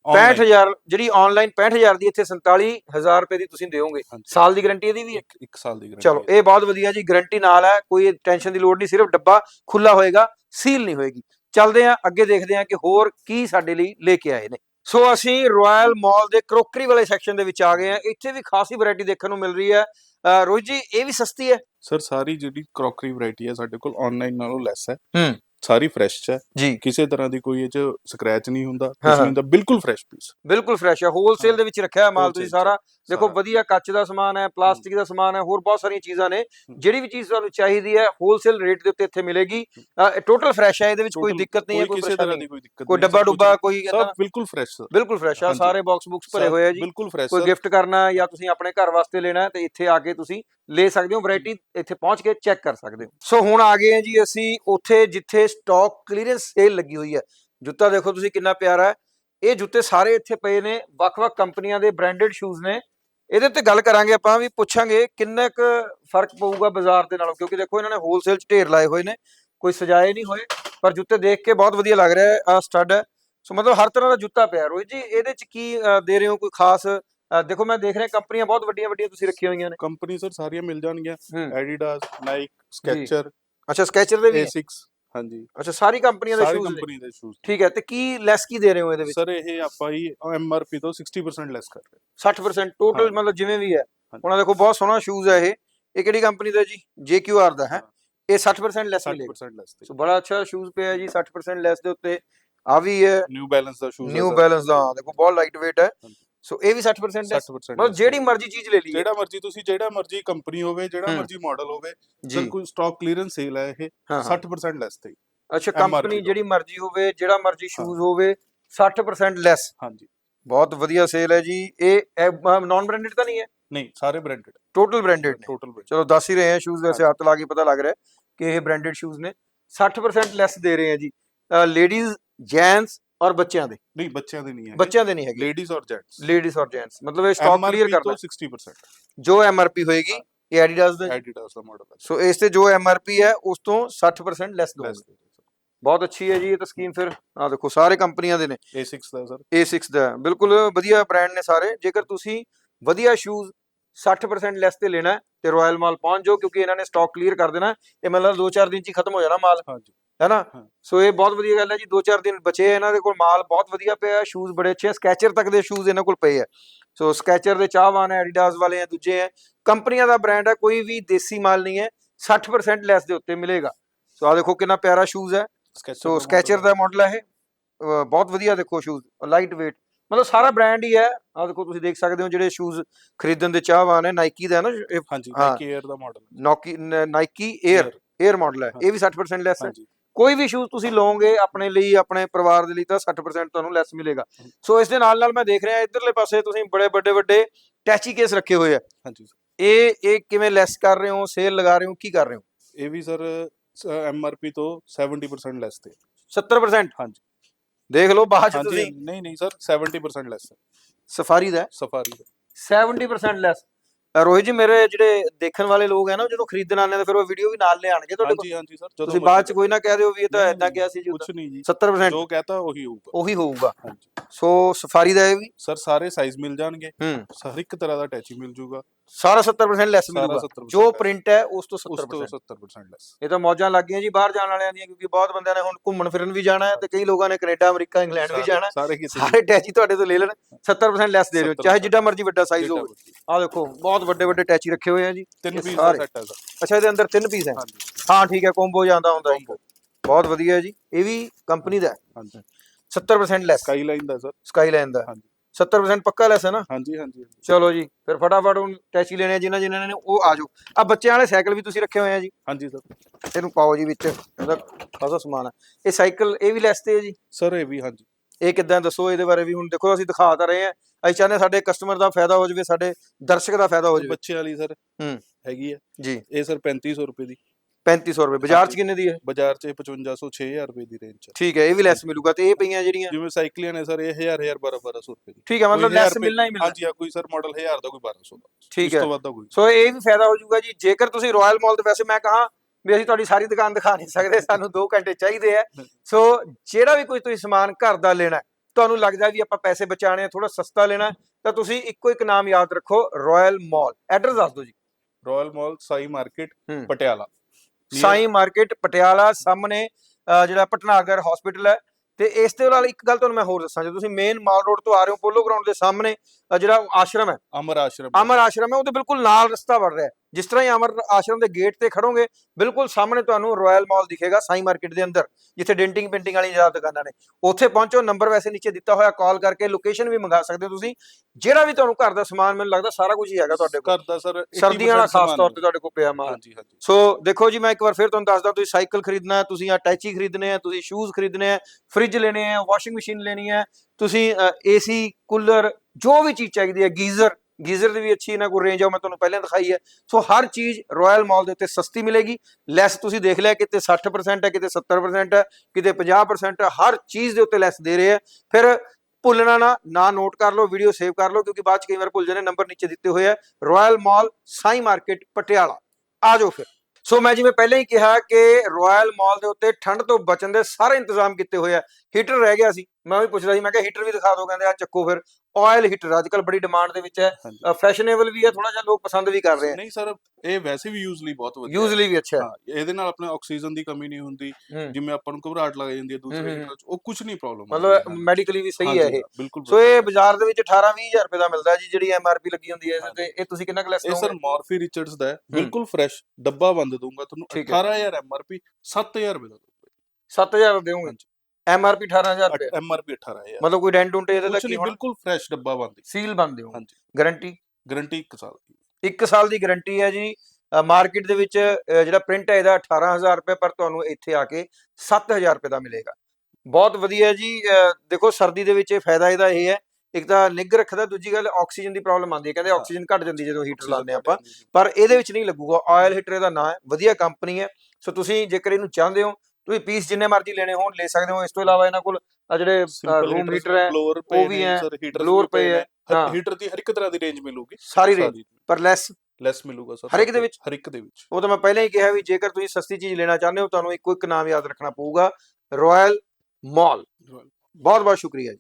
Online 65000 ਜਿਹੜੀ ਆਨਲਾਈਨ 65000 ਦੀ ਇੱਥੇ 47000 ਰੁਪਏ ਦੀ ਤੁਸੀਂ ਦਿਓਗੇ। ਸਾਲ ਦੀ ਗਾਰੰਟੀ ਇਹਦੀ ਵੀ ਹੈ? ਇੱਕ ਸਾਲ ਦੀ ਗਾਰੰਟੀ ਚਲੋ ਇਹ ਬਹੁਤ ਵਧੀਆ ਜੀ ਗਾਰੰਟੀ ਨਾਲ ਹੈ ਕੋਈ ਟੈਨਸ਼ਨ ਦੀ ਲੋੜ ਨਹੀਂ ਸਿਰਫ ਡੱਬਾ ਖੁੱਲਾ ਹੋਏਗਾ ਸੀਲ ਨਹੀਂ ਹੋਏਗੀ। ਚੱਲਦੇ ਆਂ ਅੱਗੇ ਦੇਖਦੇ ਆਂ ਕਿ ਹੋਰ ਕੀ ਸਾਡੇ ਲਈ ਲੈ ਕੇ ਆਏ ਨੇ। ਸੋ ਅਸੀਂ ਰਾਇਲ ਮਾਲ ਦੇ ਕਰੋਕਰੀ ਵਾਲੇ ਸੈਕਸ਼ਨ ਦੇ ਵਿੱਚ ਆ ਗਏ ਆਂ ਇੱਥੇ ਵੀ ਖਾਸੀ ਵੈਰਾਈਟੀ ਦੇਖਣ ਨੂੰ ਮਿਲ ਰਹੀ ਹੈ। ਰੋਹਿਤ ਜੀ ਇਹ ਵੀ ਸਸਤੀ ਹੈ? ਸਰ ਸਾਰੀ ਜਿਹੜੀ ਕਰੋਕਰੀ ਵੈਰਾਈਟੀ ਹੈ ਸਾਡੇ ਕੋਲ ਆਨਲਾਈਨ ਨਾਲੋਂ ਲੈਸ ਹੈ। ਹੂੰ। ਸਾਰੀ ਫਰੈਸ਼ ਹੈ। ਜੀ। ਕਿਸੇ ਤਰ੍ਹਾਂ ਦੀ ਕੋਈ ਇਹ ਚ ਸਕ੍ਰੈਚ ਨਹੀਂ ਹੁੰਦਾ। ਕੁਝ ਨਹੀਂ। ਹੁੰਦਾ ਬਿਲਕੁਲ ਫਰੈਸ਼ ਪੀਸ ਬਿਲਕੁਲ ਫਰੈਸ਼ ਹੈ। ਹੋਲਸੇਲ ਦੇ ਵਿੱਚ ਰੱਖਿਆ ਹੈ ਮਾਲ ਤੁਸੀਂ ਸਾਰਾ। ਦੇਖੋ। ਵਧੀਆ ਕੱਚ ਦਾ ਸਮਾਨ ਹੈ ਪਲਾਸਟਿਕ ਦਾ ਸਮਾਨ ਹੈ ਹੋਰ ਬਹੁਤ ਸਾਰੀਆਂ ਚੀਜ਼ਾਂ ਨੇ। ਜਿਹੜੀ ਵੀ ਚੀਜ਼ ਤੁਹਾਨੂੰ ਚਾਹੀਦੀ ਹੈ ਹੋਲਸੇਲ ਰੇਟ ਦੇ ਉੱਤੇ ਇੱਥੇ ਮਿਲੇਗੀ। ਟੋਟਲ ਫਰੈਸ਼ ਹੈ ਇਹਦੇ ਵਿੱਚ ਕੋਈ ਦਿੱਕਤ ਨਹੀਂ ਹੈ ਕੋਈ ਕਿਸੇ ਤਰ੍ਹਾਂ ਦੀ ਕੋਈ ਦਿੱਕਤ ਕੋਈ ਡੱਬਾ ਡੁੱਬਾ ਕੋਈ ਸਭ ਬਿਲਕੁਲ ਫਰੈਸ਼ ਸਰ ਬਿਲਕੁਲ ਫਰੈਸ਼ ਆ। ਸਾਰੇ ਬਾਕਸ ਬੁਕਸ ਭਰੇ ਹੋਏ ਆ ਜੀ। ਬਿਲਕੁਲ ਫਰੈਸ਼ ਕੋਈ ਗਿਫਟ ਕਰਨਾ ਜਾਂ ਤੁਸੀਂ ਆਪਣੇ ਘਰ ਵਾਸਤੇ ਲੈਣਾ ਤੇ ਇੱਥੇ ਆ ਕੇ ਤੁਸੀਂ ਲੈ ਸਕਦੇ ਹੋ ਵੈਰਾਈਟੀ ਇੱਥੇ ਪਹੁੰਚ ਕੇ ਚੈੱਕ ਕਰ ਸਕਦੇ ਹੋ। ਸੋ ਹੁਣ ਆ ਗਏ ਹਾਂ ਜੀ ਅਸੀਂ ਉੱਥੇ ਜਿੱਥੇ ਸਟਾਕ ਕਲੀਅਰੈਂਸ ਸੇਲ ਲੱਗੀ ਹੋਈ ਹੈ। ਜੁੱਤਾ ਦੇਖੋ ਤੁਸੀਂ ਕਿੰਨਾ ਪਿਆਰਾ ਹੈ। ਇਹ ਜੁੱਤੇ ਸਾਰੇ ਇੱਥੇ ਪਏ ਨੇ ਵੱਖ-ਵੱਖ ਕੰਪਨੀਆਂ ਦੇ ਬ੍ਰਾਂਡਡ ਸ਼ੂਜ਼ ਨੇ। ਇਹਦੇ ਉੱਤੇ ਗੱਲ ਕਰਾਂਗੇ ਆਪਾਂ ਵੀ ਪੁੱਛਾਂਗੇ ਕਿੰਨਾ ਕੁ ਫ਼ਰਕ ਪਊਗਾ ਬਾਜ਼ਾਰ ਦੇ ਨਾਲੋਂ ਕਿਉਂਕਿ ਦੇਖੋ ਇਹਨਾਂ ਨੇ ਹੋਲਸੇਲ 'ਚ ਢੇਰ ਲਾਏ ਹੋਏ ਨੇ ਕੋਈ ਸਜਾਏ ਨਹੀਂ ਹੋਏ ਪਰ ਜੁੱਤੇ ਦੇਖ ਕੇ ਬਹੁਤ ਵਧੀਆ ਲੱਗ ਰਿਹਾ ਹੈ ਆ ਸਟੱਡ ਹੈ ਸੋ ਮਤਲਬ ਹਰ ਤਰ੍ਹਾਂ ਦਾ ਜੁੱਤਾ ਪਿਆ ਰੋਹਿਤ ਜੀ ਇਹਦੇ 'ਚ ਕੀ ਦੇ ਰਹੇ ਹੋ ਕੋਈ ਖਾਸ ਦੇਖੋ ਮੈਂ ਦੇਖ ਰਿਹਾ ਕੰਪਨੀਆਂ ਬਹੁਤ ਵੱਡੀਆਂ ਵੱਡੀਆਂ ਤੁਸੀਂ ਰੱਖੀਆਂ ਹੋਈਆਂ ਨੇ ਕੰਪਨੀ ਸਰ ਸਾਰੀਆਂ ਮਿਲ ਜਾਣਗੀਆਂ। ਐਡੀਡਾਸ ਨਾਈਕ ਸਕੈਚਰ ਅੱਛਾ ਸਕੈਚਰ ਦੇ ਵੀ ਹੈ? A6 ਹਾਂਜੀ। ਅੱਛਾ ਸਾਰੀ ਕੰਪਨੀਆਂ ਦੇ ਸਾਰੀ ਸ਼ੂਜ਼ ਕੰਪਨੀ ਦੇ ਸ਼ੂਜ਼ ਠੀਕ ਹੈ ਤੇ ਕੀ ਲੈਸ ਕੀ ਦੇ ਰਹੇ ਹੋ ਇਹਦੇ ਵਿੱਚ? ਸਰ ਇਹ ਆਪਾਂ ਹੀ ਐਮਆਰਪੀ ਤੋਂ 60% ਲੈਸ ਕਰ ਰਹੇ 60% ਟੋਟਲ ਹਾਂ। ਮਤਲਬ ਜਿਵੇਂ ਵੀ ਹੈ। ਹਾਂਜੀ। ਹੁਣ ਦੇਖੋ ਬਹੁਤ ਸੋਹਣਾ ਸ਼ੂਜ਼ ਹੈ ਇਹ। ਇਹ ਕਿਹੜੀ ਕੰਪਨੀ ਦਾ ਜੀ? JQR ਦਾ ਹੈ? ਹਾਂ। ਇਹ 60% ਲੈਸ ਮਿਲੇਗਾ। 60% ਲੈਸ ਤੇ। ਸੋ ਬੜਾ ਅੱਛਾ ਸ਼ੂਜ਼ ਪਿਆ ਜੀ 60% ਲੈਸ ਦੇ ਉੱਤੇ। ਆ ਵੀ ਹੈ। ਨਿਊ ਬੈਲੈਂਸ ਦਾ ਸ਼ੂਜ਼ ਨਿਊ ਬੈਲੈਂਸ ਦਾ ਹਾਂ, ਦੇਖੋ ਬਹੁਤ ਲਾਈਟ weight ਹੈ। ਹਾਂਜੀ। ਸੋ ਇਹ ਵੀ 60% ਹੈ। 60% ਮਤਲਬ ਜਿਹੜੀ ਮਰਜ਼ੀ ਚੀਜ਼ ਲੈ ਲਈਏ। ਜਿਹੜਾ ਮਰਜ਼ੀ ਤੁਸੀਂ ਜਿਹੜਾ ਮਰਜ਼ੀ ਕੰਪਨੀ ਹੋਵੇ ਜਿਹੜਾ। ਮਰਜ਼ੀ ਮਾਡਲ ਹੋਵੇ ਕੋਈ ਸਟਾਕ ਕਲੀਅਰੈਂਸ ਸੇਲ ਹੈ ਇਹ ਹਾਂ ਹਾਂ। 60% ਲੈਸ ਤੇ। ਅੱਛਾ ਕੰਪਨੀ। ਜਿਹੜੀ ਮਰਜ਼ੀ ਹੋਵੇ ਜਿਹੜਾ ਮਰਜ਼ੀ ਸ਼ੂਜ਼ ਹੋਵੇ 60% ਲੈਸ ਹਾਂਜੀ। ਬਹੁਤ ਵਧੀਆ ਸੇਲ ਹੈ ਜੀ। ਇਹ ਨਾਨ ਬ੍ਰਾਂਡਡ ਤਾਂ ਨਹੀਂ ਹੈ? ਨਹੀਂ ਸਾਰੇ ਬ੍ਰਾਂਡਡ ਟੋਟਲ ਬ੍ਰਾਂਡਡ ਨੇ। ਟੋਟਲ ਚਲੋ ਦੱਸ ਹੀ ਰਹੇ ਹਾਂ ਸ਼ੂਜ਼ ਵੈਸੇ ਹੱਥ ਲਾ ਕੇ ਪਤਾ ਲੱਗ ਰਿਹਾ ਕਿ ਇਹ ਬ੍ਰਾਂਡਡ ਸ਼ੂਜ਼ ਨੇ। 60% ਲੈਸ ਦੇ ਰਹੇ ਆ ਜੀ। ਲੇਡੀਜ਼ ਜੈਂਟਸ ਔਰ ਬੱਚਿਆਂ ਦੇ? ਨਹੀਂ ਬੱਚਿਆਂ ਦੇ ਨਹੀਂ ਹੈ ਬੱਚਿਆਂ ਦੇ ਨਹੀਂ ਹੈਗੇ। ਲੇਡੀਜ਼ ਔਰ ਜੈਂਟਸ ਲੇਡੀਜ਼ ਔਰ ਜੈਂਟਸ ਮਤਲਬ ਇਹ ਸਟਾਕ ਕਲੀਅਰ ਤੋਂ ਕਰਦਾ 60% ਜੋ ਐਮਆਰਪੀ ਹੋਏਗੀ ਇਹ ਐਡੀਡਾਸ ਦਾ। ਐਡੀਡਾਸ ਦਾ ਮਾਡਲ ਹੈ। ਸੋ ਇਸ ਤੇ ਜੋ ਐਮਆਰਪੀ ਹੈ ਉਸ ਤੋਂ 60% ਲੈਸ ਦੋਗੇ ਬਹੁਤ ਅੱਛੀ ਹੈ ਜੀ ਇਹ ਤਾਂ ਸਕੀਮ ਫਿਰ। ਆ ਦੇਖੋ ਸਾਰੇ ਕੰਪਨੀਆਂ ਦੇ ਨੇ। A6 ਦਾ ਸਰ A6 ਦਾ। ਬਿਲਕੁਲ ਵਧੀਆ ਬ੍ਰਾਂਡ ਨੇ ਸਾਰੇ। ਜੇਕਰ ਤੁਸੀਂ ਵਧੀਆ ਸ਼ੂਜ਼ 60% ਲੈਸ ਤੇ ਲੈਣਾ ਤੇ ਰਾਇਲ ਮਾਲ ਪਹੁੰਚ ਜਾਓ ਕਿਉਂਕਿ ਇਹਨਾਂ ਨੇ ਸਟਾਕ ਕਲੀਅਰ ਕਰ ਦੇਣਾ। ਇਹ ਮਤਲਬ 2-4 ਦਿਨ ਚ ਹੀ ਖਤਮ ਹੋ ਜਾਣਾ ਮਾਲ। ਹਾਂਜੀ। ਹੈਨਾ? ਸੋ ਇਹ ਬਹੁਤ ਵਧੀਆ ਗੱਲ ਹੈ ਜੀ 2-4 ਦਿਨ ਬਚੇ ਆ ਇਹਨਾਂ ਦੇ ਕੋਲ ਮਾਲ ਬਹੁਤ ਵਧੀਆ ਪਿਆ ਸ਼ੂਜ਼ ਬੜੇ ਅੱਛੇ ਸਕੈਚਰ ਤੱਕ ਦੇ ਸ਼ੂਜ਼ ਇਹਨਾਂ ਕੋਲ ਪਏ ਆ। ਸੋ ਸਕੈਚਰ ਦੇ ਚਾਹਵਾਨ ਹੈ ਐਡੀਡਾਸ ਵਾਲੇ ਆ ਦੂਜੇ ਆ ਕੰਪਨੀਆਂ ਦਾ ਬ੍ਰਾਂਡ ਹੈ ਕੋਈ ਵੀ ਦੇਸੀ ਮਾਲ ਨਹੀਂ ਹੈ 60% ਲੈਸ ਦੇ ਉੱਤੇ ਮਿਲੇਗਾ। ਸੋ ਆ ਦੇਖੋ ਕਿੰਨਾ ਪਿਆਰਾ ਸ਼ੂਜ਼ ਹੈ। ਸੋ ਸਕੈਚਰ ਦਾ ਮਾਡਲ ਹੈ। ਇਹ। ਬਹੁਤ ਵਧੀਆ ਦੇਖੋ ਸ਼ੂਜ਼ ਲਾਈਟ weight ਮਤਲਬ ਸਾਰਾ ਬ੍ਰਾਂਡ ਹੀ ਹੈ। ਆ ਦੇਖੋ ਤੁਸੀਂ ਦੇਖ ਸਕਦੇ ਹੋ ਜਿਹੜੇ ਸ਼ੂਜ਼ ਖਰੀਦਣ ਦੇ ਚਾਹਵਾਨ ਹੈ ਨਾਈਕੀ ਦਾ ਹੈ ਨਾ ਇਹ ਹਾਂਜੀ ਨਾਈਕੀ 에ਅਰ ਦਾ model Nike air air model ਹੈ। ਇਹ ਵੀ 60% ਲੈਸ ਹੈ। ਕੋਈ ਵੀ ਸ਼ੂਜ਼ ਤੁਸੀਂ ਲਓਗੇ ਆਪਣੇ ਲਈ ਆਪਣੇ ਪਰਿਵਾਰ ਦੇ ਲਈ ਤਾਂ 60% ਤੁਹਾਨੂੰ ਲੈਸ ਮਿਲੇਗਾ। ਸੋ ਇਸ ਦੇ ਨਾਲ ਨਾਲ ਮੈਂ ਦੇਖ ਰਿਹਾ ਇਧਰਲੇ ਪਾਸੇ ਤੁਸੀਂ ਬੜੇ ਵੱਡੇ ਵੱਡੇ ਟੈਚੀ ਕੇਸ ਰੱਖੇ ਹੋਏ ਆ। ਹਾਂਜੀ। ਇਹ ਇਹ ਕਿਵੇਂ ਲੈਸ ਕਰ ਰਹੇ ਹੋ? ਸੇਲ ਲਗਾ ਰਹੇ ਹੋ? ਕੀ ਕਰ ਰਹੇ ਹੋ? ਇਹ ਵੀ ਸਰ ਐਮਆਰਪੀ ਤੋਂ 70% ਲੈਸ ਤੇ। 70% ਹਾਂਜੀ। ਦੇਖ ਲਓ ਬਾਅਦ ਚ ਤੁਸੀਂ ਨਹੀਂ ਨਹੀਂ ਸਰ 70% ਲੈਸ ਸਫਾਰੀ ਦਾ। ਸਫਾਰੀ ਦਾ। 70% ਲੈਸ ਰੋਹਿਤ ਜੀ ਮੇਰੇ ਜਿਹੜੇ ਦੇਖਣ ਵਾਲੇ ਲੋਕ ਹੈ ਨਾ ਜਦੋਂ ਖਰੀਦਣ ਆਉਂਦੇ ਤਾਂ ਫਿਰ ਉਹ ਵੀਡੀਓ ਵੀ ਨਾਲ ਲਿਆਣਗੇ ਤੁਹਾਡੇ ਕੋਲ? ਹਾਂਜੀ ਹਾਂਜੀ ਸਰ ਜਦੋਂ ਤੁਸੀਂ ਬਾਅਦ ਚ ਕੋਈ ਨਾ ਕਹਿ ਦਿਓ ਵੀ ਇਹ ਤਾਂ ਐਦਾਂ ਕਿਹਾ ਸੀ ਜੀ ਕੁਝ ਨਹੀਂ ਜੀ। 70% ਜੋ ਕਹਤਾ ਉਹੀ ਹੋਊਗਾ। ਉਹੀ ਹੋਊਗਾ। ਹਾਂਜੀ। ਸੋ ਸਫਾਰੀ ਦਾ ਇਹ ਵੀ? ਸਰ ਸਾਰੇ ਸਾਈਜ਼ ਮਿਲ ਜਾਣਗੇ। ਹੂੰ। ਹਰ ਇੱਕ ਤਰ੍ਹਾਂ ਦਾ ਅਟੈਚੀ ਮਿਲ ਜੂਗਾ। ਸਾਰਾ 70% ਲੈਸ ਸਾਰਾ ਮਿਲੂਗਾ 70% ਜੋ। ਪ੍ਰਿੰਟ ਹੈ ਉਸ ਤੋਂ ਉਸ ਤੋਂ 70% 70% ਲੈਸ ਇਹ ਤਾਂ ਮੌਜਾਂ ਲੱਗ ਗਈਆਂ ਜੀ ਬਾਹਰ ਜਾਣ ਵਾਲਿਆਂ ਦੀਆਂ ਕਿਉਂਕਿ ਬਹੁਤ ਬੰਦਿਆਂ ਨੇ ਹੁਣ ਘੁੰਮਣ ਫਿਰਨ ਵੀ ਜਾਣਾ ਹੈ ਤੇ ਕਈ ਲੋਕਾਂ ਨੇ ਕੈਨੇਡਾ ਅਮਰੀਕਾ ਇੰਗਲੈਂਡ ਵੀ ਜਾਣਾ। ਸਾਰੇ ਕਿਸੇ ਸਾਰੇ ਟੈਚੀ ਤੁਹਾਡੇ ਤੋਂ ਲੈ ਲੈਣ। 70% ਲੈਸ ਦੇ ਹੋ ਚਾਹੇ 70% ਜਿੱਡਾ ਮਰਜ਼ੀ ਵੱਡਾ ਸਾਈਜ਼ ਹੋਵੇ। ਆਹ ਦੇਖੋ ਬਹੁਤ ਵੱਡੇ ਵੱਡੇ ਟੈਚੀ ਰੱਖੇ ਹੋਏ ਆ ਜੀ। ਤਿੰਨ ਪੀਸ ਦਾ। ਸੈੱਟ ਹੈ ਸਰ। ਅੱਛਾ ਇਹਦੇ ਅੰਦਰ ਤਿੰਨ ਪੀਸ ਹੈ। ਹਾਂ ਠੀਕ ਹੈ ਕੰਬੋ ਜਾਂਦਾ ਹੁੰਦਾ ਜੀ ਬਹੁਤ ਵਧੀਆ ਜੀ। ਇਹ ਵੀ ਕੰਪਨੀ ਦਾ ਹੈ। ਹਾਂਜੀ। 70% ਲੈਸ ਸਕਾਈ ਲਾਈਨ ਦਾ ਸਰ ਸਕਾਈਲਾਈਨ ਦਾ। ਹਾਂਜੀ। 70% ਪੱਕਾ ਲੈਸ ਹੈ ਨਾ? ਹਾਂਜੀ ਹਾਂਜੀ। ਚਲੋ ਜੀ ਫਿਰ ਫਟਾਫਟ ਹੁਣ ਟੈਚੀ ਲੈਣੇ ਆ ਜਿਨ੍ਹਾਂ ਜਿਨ੍ਹਾਂ ਨੇ ਉਹ ਆ ਜਾਓ। ਆ ਬੱਚਿਆਂ ਵਾਲੇ ਸਾਈਕਲ ਵੀ ਤੁਸੀਂ ਰੱਖੇ ਹੋਏ ਆ ਜੀ। ਹਾਂਜੀ ਸਰ ਇਹਨੂੰ ਪਾਓ ਜੀ ਵਿੱਚ ਇਹਦਾ ਖਾਸਾ ਸਮਾਨ ਹੈ ਇਹ ਸਾਈਕਲ ਇਹ ਵੀ ਲੈਸ ਤੇ ਹੈ ਜੀ? ਸਰ ਇਹ ਵੀ ਹਾਂਜੀ। ਇਹ ਕਿੱਦਾਂ ਦੱਸੋ ਇਹਦੇ ਬਾਰੇ ਵੀ ਹੁਣ ਦੇਖੋ ਅਸੀਂ ਦਿਖਾ ਤਾਂ ਰਹੇ ਆ। ਅਸੀਂ ਚਾਹੁੰਦੇ ਸਾਡੇ ਕਸਟਮਰ ਦਾ ਫਾਇਦਾ ਹੋ ਜਾਵੇ ਸਾਡੇ ਦਰਸ਼ਕ ਦਾ ਫਾਇਦਾ ਹੋ ਜਾਵੇ। ਬੱਚੇ ਵਾਲੀ ਸਰ ਹੂੰ। ਹੈਗੀ ਹੈ ਜੀ। ਇਹ ਸਰ 3500 ਰੁਪਏ ਦੀ। 3500 ਰੁਪਏ। ਬਾਜ਼ਾਰ 'ਚ। ਕਿੰਨੇ ਦੀ ਹੈ? ਬਾਜ਼ਾਰ 'ਚ ਇਹ 5500 6000 ਰੁਪਏ ਦੀ ਰੇਂਜ 'ਚ ਠੀਕ ਹੈ ਇਹ ਵੀ ਲੈਸ ਮਿਲੂਗਾ ਤੇ ਇਹ ਪਈਆਂ ਜਿਹੜੀਆਂ? ਜਿਵੇਂ ਸਾਈਕਲੀਆਂ ਨੇ ਸਰ ਇਹ 1000 1000 1200 ਰੁਪਏ ਦੀ। ਠੀਕ ਹੈ ਮਤਲਬ ਲੈਸ ਮਿਲਣਾ ਹੀ ਮਿਲਣਾ। ਹਾਂਜੀ ਹਾਂ ਕੋਈ ਸਰ ਮਾਡਲ 1000 ਦਾ ਕੋਈ 1200 ਦਾ। ਠੀਕ ਇਸ ਹੈ। ਤੋਂ ਵੱਧ ਦਾ ਕੋਈ ਸੋ ਇਹ ਵੀ ਫਾਇਦਾ ਹੋ ਜਾਊਗਾ ਜੀ। ਜੇਕਰ ਤੁਸੀਂ ਰਾਇਲ ਮਾਲ ਤੇ ਵੈਸੇ ਮੈਂ ਕਹਾ ਵੀ ਅਸੀਂ ਤੁਹਾਡੀ ਸਾਰੀ ਦੁਕਾਨ ਦਿਖਾ ਨਹੀਂ ਸਕਦੇ ਸਾਨੂੰ 2 ਘੰਟੇ ਚਾਹੀਦੇ ਆ। ਸੋ ਜਿਹੜਾ ਵੀ ਕੋਈ ਤੁਸੀਂ ਸਮਾਨ ਘਰ ਦਾ ਲੈਣਾ ਤੁਹਾਨੂੰ ਲੱਗਦਾ ਵੀ ਆਪਾਂ ਪੈਸੇ ਬਚਾਣੇ ਆ ਥੋੜਾ ਸਸਤਾ ਲੈਣਾ ਤਾਂ ਤੁਸੀਂ ਇੱਕੋ ਇੱਕ ਨਾਮ ਯਾਦ ਰੱਖੋ ਰਾਇਲ ਮਾਲ ਐਡਰੈਸ ਦੱਸ ਦਿਓ ਜੀ। Royal Mall Sai market. Patiala. Sai market Patiala ਸਾਹਮਣੇ ਜਿਹੜਾ ਪਟਨਾਗਰ ਹਸਪੀਟਲ ਹੈ। ਤੇ ਇਸ ਦੇ ਨਾਲ ਇੱਕ ਗੱਲ ਤੁਹਾਨੂੰ ਮੈਂ ਹੋਰ ਦੱਸਾਂ ਜੇ ਤੁਸੀਂ ਮੇਨ ਮਾਲ ਰੋਡ ਤੋਂ ਆ ਰਹੇ ਹੋ ਪੋਲੋ ਗਰਾਊਂਡ ਦੇ ਸਾਹਮਣੇ ਜਿਹੜਾ ਆਸ਼ਰਮ ਹੈ। ਅਮਰ ਆਸ਼ਰਮ। ਅਮਰ ਆਸ਼ਰਮ ਹੈ ਉਹਦੇ ਬਿਲਕੁਲ ਨਾਲ ਰਸਤਾ ਵੜ ਰਿਹਾ ਹੈ। ਜਿਸ ਤਰ੍ਹਾਂ ਹੀ ਅਮਰ ਆਸ਼ਰਮ ਦੇ ਗੇਟ ਤੇ ਖੜੋਗੇ ਬਿਲਕੁਲ ਸਾਹਮਣੇ ਤੁਹਾਨੂੰ ਰਾਇਲ ਮਾਲ ਦਿਖੇਗਾ ਸਾਈ ਮਾਰਕੀਟ ਦੇ ਅੰਦਰ ਜਿੱਥੇ ਡੈਂਟਿੰਗ ਪੇਂਟਿੰਗ ਵਾਲੀ ਜ਼ਿਆਦਾ ਦੁਕਾਨਾਂ ਨੇ। ਉੱਥੇ ਪਹੁੰਚੋ ਨੰਬਰ ਵੈਸੇ ਨੀਚੇ ਦਿੱਤਾ ਹੋਇਆ ਕਾਲ ਕਰਕੇ ਲੋਕੇਸ਼ਨ ਵੀ ਮੰਗਾ ਸਕਦੇ ਹੋ ਤੁਸੀਂ। ਜਿਹੜਾ ਵੀ ਤੁਹਾਨੂੰ ਘਰ ਦਾ ਸਮਾਨ ਮੈਨੂੰ ਲੱਗਦਾ ਸਾਰਾ ਕੁਝ ਹੀ ਹੈਗਾ ਤੁਹਾਡੇ ਕੋਲ। ਘਰ ਦਾ ਸਰ ਸਰਦੀਆਂ ਵਾਲਾ ਖਾਸ ਤੌਰ ਤੇ ਤੁਹਾਡੇ ਕੋਲ ਪਿਆ ਮਾਲ। ਹਾਂਜੀ ਹਾਂਜੀ। ਸੋ ਦੇਖੋ ਜੀ ਮੈਂ ਇੱਕ ਵਾਰ ਫਿਰ ਤੁਹਾਨੂੰ ਦੱਸਦਾ ਤੁਸੀਂ ਸਾਈਕਲ ਖਰੀਦਣਾ ਹੈ ਤੁਸੀਂ ਅਟੈਚੀ ਖਰੀਦਣੇ ਆ ਤੁਸੀਂ ਸ਼ੂਜ਼ ਖਰੀਦਣੇ ਆ ਫ੍ਰਿਜ ਲੈਣੇ ਆ ਵਾਸ਼ਿੰਗ ਮਸ਼ੀਨ ਲੈਣੀ ਹੈ ਤੁਸੀਂ ਏਸੀ ਕੂਲਰ ਜੋ ਵੀ ਚੀਜ਼ ਚਾਹੀਦੀ ਹੈ ਗੀਜ਼ਰ ਗੀਜ਼ਰ ਦੀ ਵੀ ਅੱਛੀ ਇਹਨਾਂ ਕੋਲ ਰੇਂਜ ਆ, ਉਹ ਮੈਂ ਤੁਹਾਨੂੰ ਪਹਿਲਾਂ ਦਿਖਾਈ ਹੈ। ਸੋ ਹਰ ਚੀਜ਼ ਰਾਇਲ ਮਾਲ ਦੇ ਉੱਤੇ ਸਸਤੀ ਮਿਲੇਗੀ। ਲੈਸ ਤੁਸੀਂ ਦੇਖ ਲਿਆ, ਕਿਤੇ 60% ਹੈ, ਕਿਤੇ 70% ਹੈ, ਕਿਤੇ 50% ਹੈ, ਹਰ ਚੀਜ਼ ਦੇ ਉੱਤੇ ਲੈਸ ਦੇ ਰਹੇ ਆ ਫਿਰ ਭੁੱਲਣਾ ਨਾ ਨਾ ਨੋਟ ਕਰ ਲਓ ਵੀਡੀਓ ਸੇਵ ਕਰ ਲਓ, ਕਿਉਂਕਿ ਬਾਅਦ ਚ ਕਈ ਵਾਰ ਭੁੱਲ ਜਾਂਦੇ ਨੰਬਰ ਨੀਚੇ ਦਿੱਤੇ ਹੋਏ ਆ। Royal Mall Sai market Patiala ਆ ਜਾਓ ਫਿਰ। ਸੋ ਮੈਂ ਜਿਵੇਂ ਪਹਿਲਾਂ ਹੀ ਕਿਹਾ ਕਿ ਰਾਇਲ ਮਾਲ ਦੇ ਉੱਤੇ ਠੰਡ ਤੋਂ ਬਚਣ ਦੇ ਸਾਰੇ ਇੰਤਜ਼ਾਮ ਕੀਤੇ ਹੋਏ ਆ। ਹੀਟਰ ਰਹਿ ਗਿਆ ਸੀ। ਮੈਂ ਵੀ ਪੁੱਛਦਾ ਸੀ ਮੈਂ ਕਿਹਾ ਹੀਟਰ ਵੀ ਦਿਖਾ ਦਿਓ ਕਹਿੰਦੇ ਆ ਚੱਕੋ ਫਿਰ। ਆਇਲ ਹੀਟਰ ਅੱਜ ਕੱਲ ਬੜੀ ਡਿਮਾਂਡ ਦੇ ਵਿੱਚ ਹੈ। ਫੈਸ਼ਨੇਬਲ ਵੀ ਹੈ ਥੋੜਾ ਜਿਹਾ ਲੋਕ ਪਸੰਦ ਵੀ ਕਰ ਰਹੇ ਆ ਨਹੀਂ ਸਰ ਇਹ ਵੈਸੇ ਵੀ ਯੂਜ਼ ਲਈ ਬਹੁਤ ਵਧੀਆ ਯੂਜ਼ਲੀ ਵੀ ਅੱਛਾ ਹੈ। ਇਹਦੇ ਨਾਲ ਆਪਣੇ ਆਕਸੀਜਨ ਦੀ ਕਮੀ ਨਹੀਂ ਹੁੰਦੀ। ਜਿਵੇਂ ਆਪਾਂ ਨੂੰ ਘਬਰਾਹਟ ਲੱਗ ਜਾਂਦੀ ਹੈ ਦੂਸਰੇ ਹੀਟਰ ਉਹ ਕੁਝ ਨਹੀਂ ਪ੍ਰੋਬਲਮ ਮਤਲਬ ਮੈਡੀਕਲੀ ਵੀ ਸਹੀ ਹੈ ਇਹ। ਸੋ ਇਹ ਬਾਜ਼ਾਰ ਦੇ ਵਿੱਚ 18 20000 ਰੁਪਏ ਦਾ ਮਿਲਦਾ ਜੀ ਜਿਹੜੀ ਐਮਆਰਪੀ ਲੱਗੀ ਹੁੰਦੀ ਹੈ ਤੇ ਇਹ ਤੁਸੀਂ ਕਿੰਨਾ ਕਲੈਸ ਇਹ ਸਰ ਮੋਰਫੀ ਰਿਚਰਡਸ ਦਾ ਹੈ ਬਿਲਕੁਲ ਫਰੈਸ਼ ਡੱਬਾ ਬੰਦ ਦੂੰਗਾ ਤੁਹਾਨੂੰ ਠੀਕ ਹੈ। 18000 ਐਮਆਰਪੀ 7000 ਰੁਪਏ ਦਾ ਦੂੰਗਾ 7000 ਦੇਵੋਗੇ। ਐਮਆਰਪੀ 18000 ਰੁਪਏ। ਐਮਆਰਪੀ 18000 ਮਤਲਬ ਕੋਈ ਡੈਂਟ ਡੂੰਟ ਇਹਦਾ ਕੁਛ ਕੀ ਨਹੀਂ ਹੋਣਾ ਬਿਲਕੁਲ ਫਰੈਸ਼ ਡੱਬਾ ਬੰਦੀ ਸੀਲ ਬੰਦੇ ਹੋ ਹਾਂਜੀ। ਗਾਰੰਟੀ ਗਾਰੰਟੀ 1 ਸਾਲ ਦੀ। 1 ਸਾਲ ਦੀ ਗਾਰੰਟੀ ਹੈ ਜੀ। ਮਾਰਕੀਟ ਦੇ ਵਿੱਚ ਜਿਹੜਾ ਪ੍ਰਿੰਟ ਹੈ ਇਹਦਾ 18000 ਰੁਪਏ ਪਰ ਤੁਹਾਨੂੰ ਇੱਥੇ ਆ ਕੇ 7000 ਰੁਪਏ ਦਾ ਮਿਲੇਗਾ। ਬਹੁਤ ਵਧੀਆ ਜੀ ਦੇਖੋ ਸਰਦੀ ਦੇ ਵਿੱਚ ਇਹ ਫਾਇਦਾ ਇਹਦਾ ਇਹ ਹੈ। ਇੱਕ ਤਾਂ ਨਿੱਘ ਰੱਖਦਾ ਦੂਜੀ ਗੱਲ ਆਕਸੀਜਨ ਦੀ ਪ੍ਰੋਬਲਮ ਆਉਂਦੀ ਹੈ। ਕਹਿੰਦੇ। ਆਕਸੀਜਨ ਘਟ ਜਾਂਦੀ ਜਦੋਂ ਹੀਟਰ ਲਾਉਂਦੇ ਆਪਾਂ। ਪਰ ਇਹਦੇ ਵਿੱਚ ਨਹੀਂ ਲੱਗੂਗਾ। ਆਇਲ ਹੀਟਰ ਇਹਦਾ ਨਾਂ ਹੈ। ਵਧੀਆ ਕੰਪਨੀ ਹੈ। ਸੋ ਤੁਸੀਂ ਜੇਕਰ ਇਹਨੂੰ ਚਾਹੁੰਦੇ ਹੋ ਤੁਸੀਂ ਪੀਸ ਜਿੰਨੇ ਮਰਜ਼ੀ ਲੈਣੇ ਹੋਣ ਲੈ ਸਕਦੇ ਹੋ। ਇਸ ਤੋਂ ਇਲਾਵਾ ਇਹਨਾਂ ਕੋਲ ਆਹ ਜਿਹੜੇ ਰੂਮ ਹੀਟਰ ਹੈ ਬਲੋਰ ਉਹ ਵੀ ਹੈ, blower ਪਏ ਹੈ। ਹੀਟਰ ਦੀ ਹਰ ਇੱਕ ਤਰ੍ਹਾਂ ਦੀ ਰੇਂਜ ਮਿਲੂਗੀ। ਸਾਰੀ ਰੇਂਜ ਪਰ ਲੈਸ ਲੈਸ ਮਿਲੂਗਾ ਸਰ ਹਰ ਇੱਕ ਦੇ ਵਿੱਚ? ਹਰ ਇੱਕ ਦੇ ਵਿੱਚ। ਉਹ ਤਾਂ ਮੈਂ ਪਹਿਲਾਂ ਹੀ ਕਿਹਾ ਵੀ ਜੇਕਰ ਤੁਸੀਂ ਸਸਤੀ ਚੀਜ਼ ਲੈਣਾ ਚਾਹੁੰਦੇ ਹੋ ਤੁਹਾਨੂੰ ਇੱਕੋ ਇੱਕ ਨਾਮ ਯਾਦ ਰੱਖਣਾ ਪਊਗਾ ਰਾਇਲ ਮਾਲ ਬਹੁਤ ਬਹੁਤ ਸ਼ੁਕਰੀਆ ਜੀ।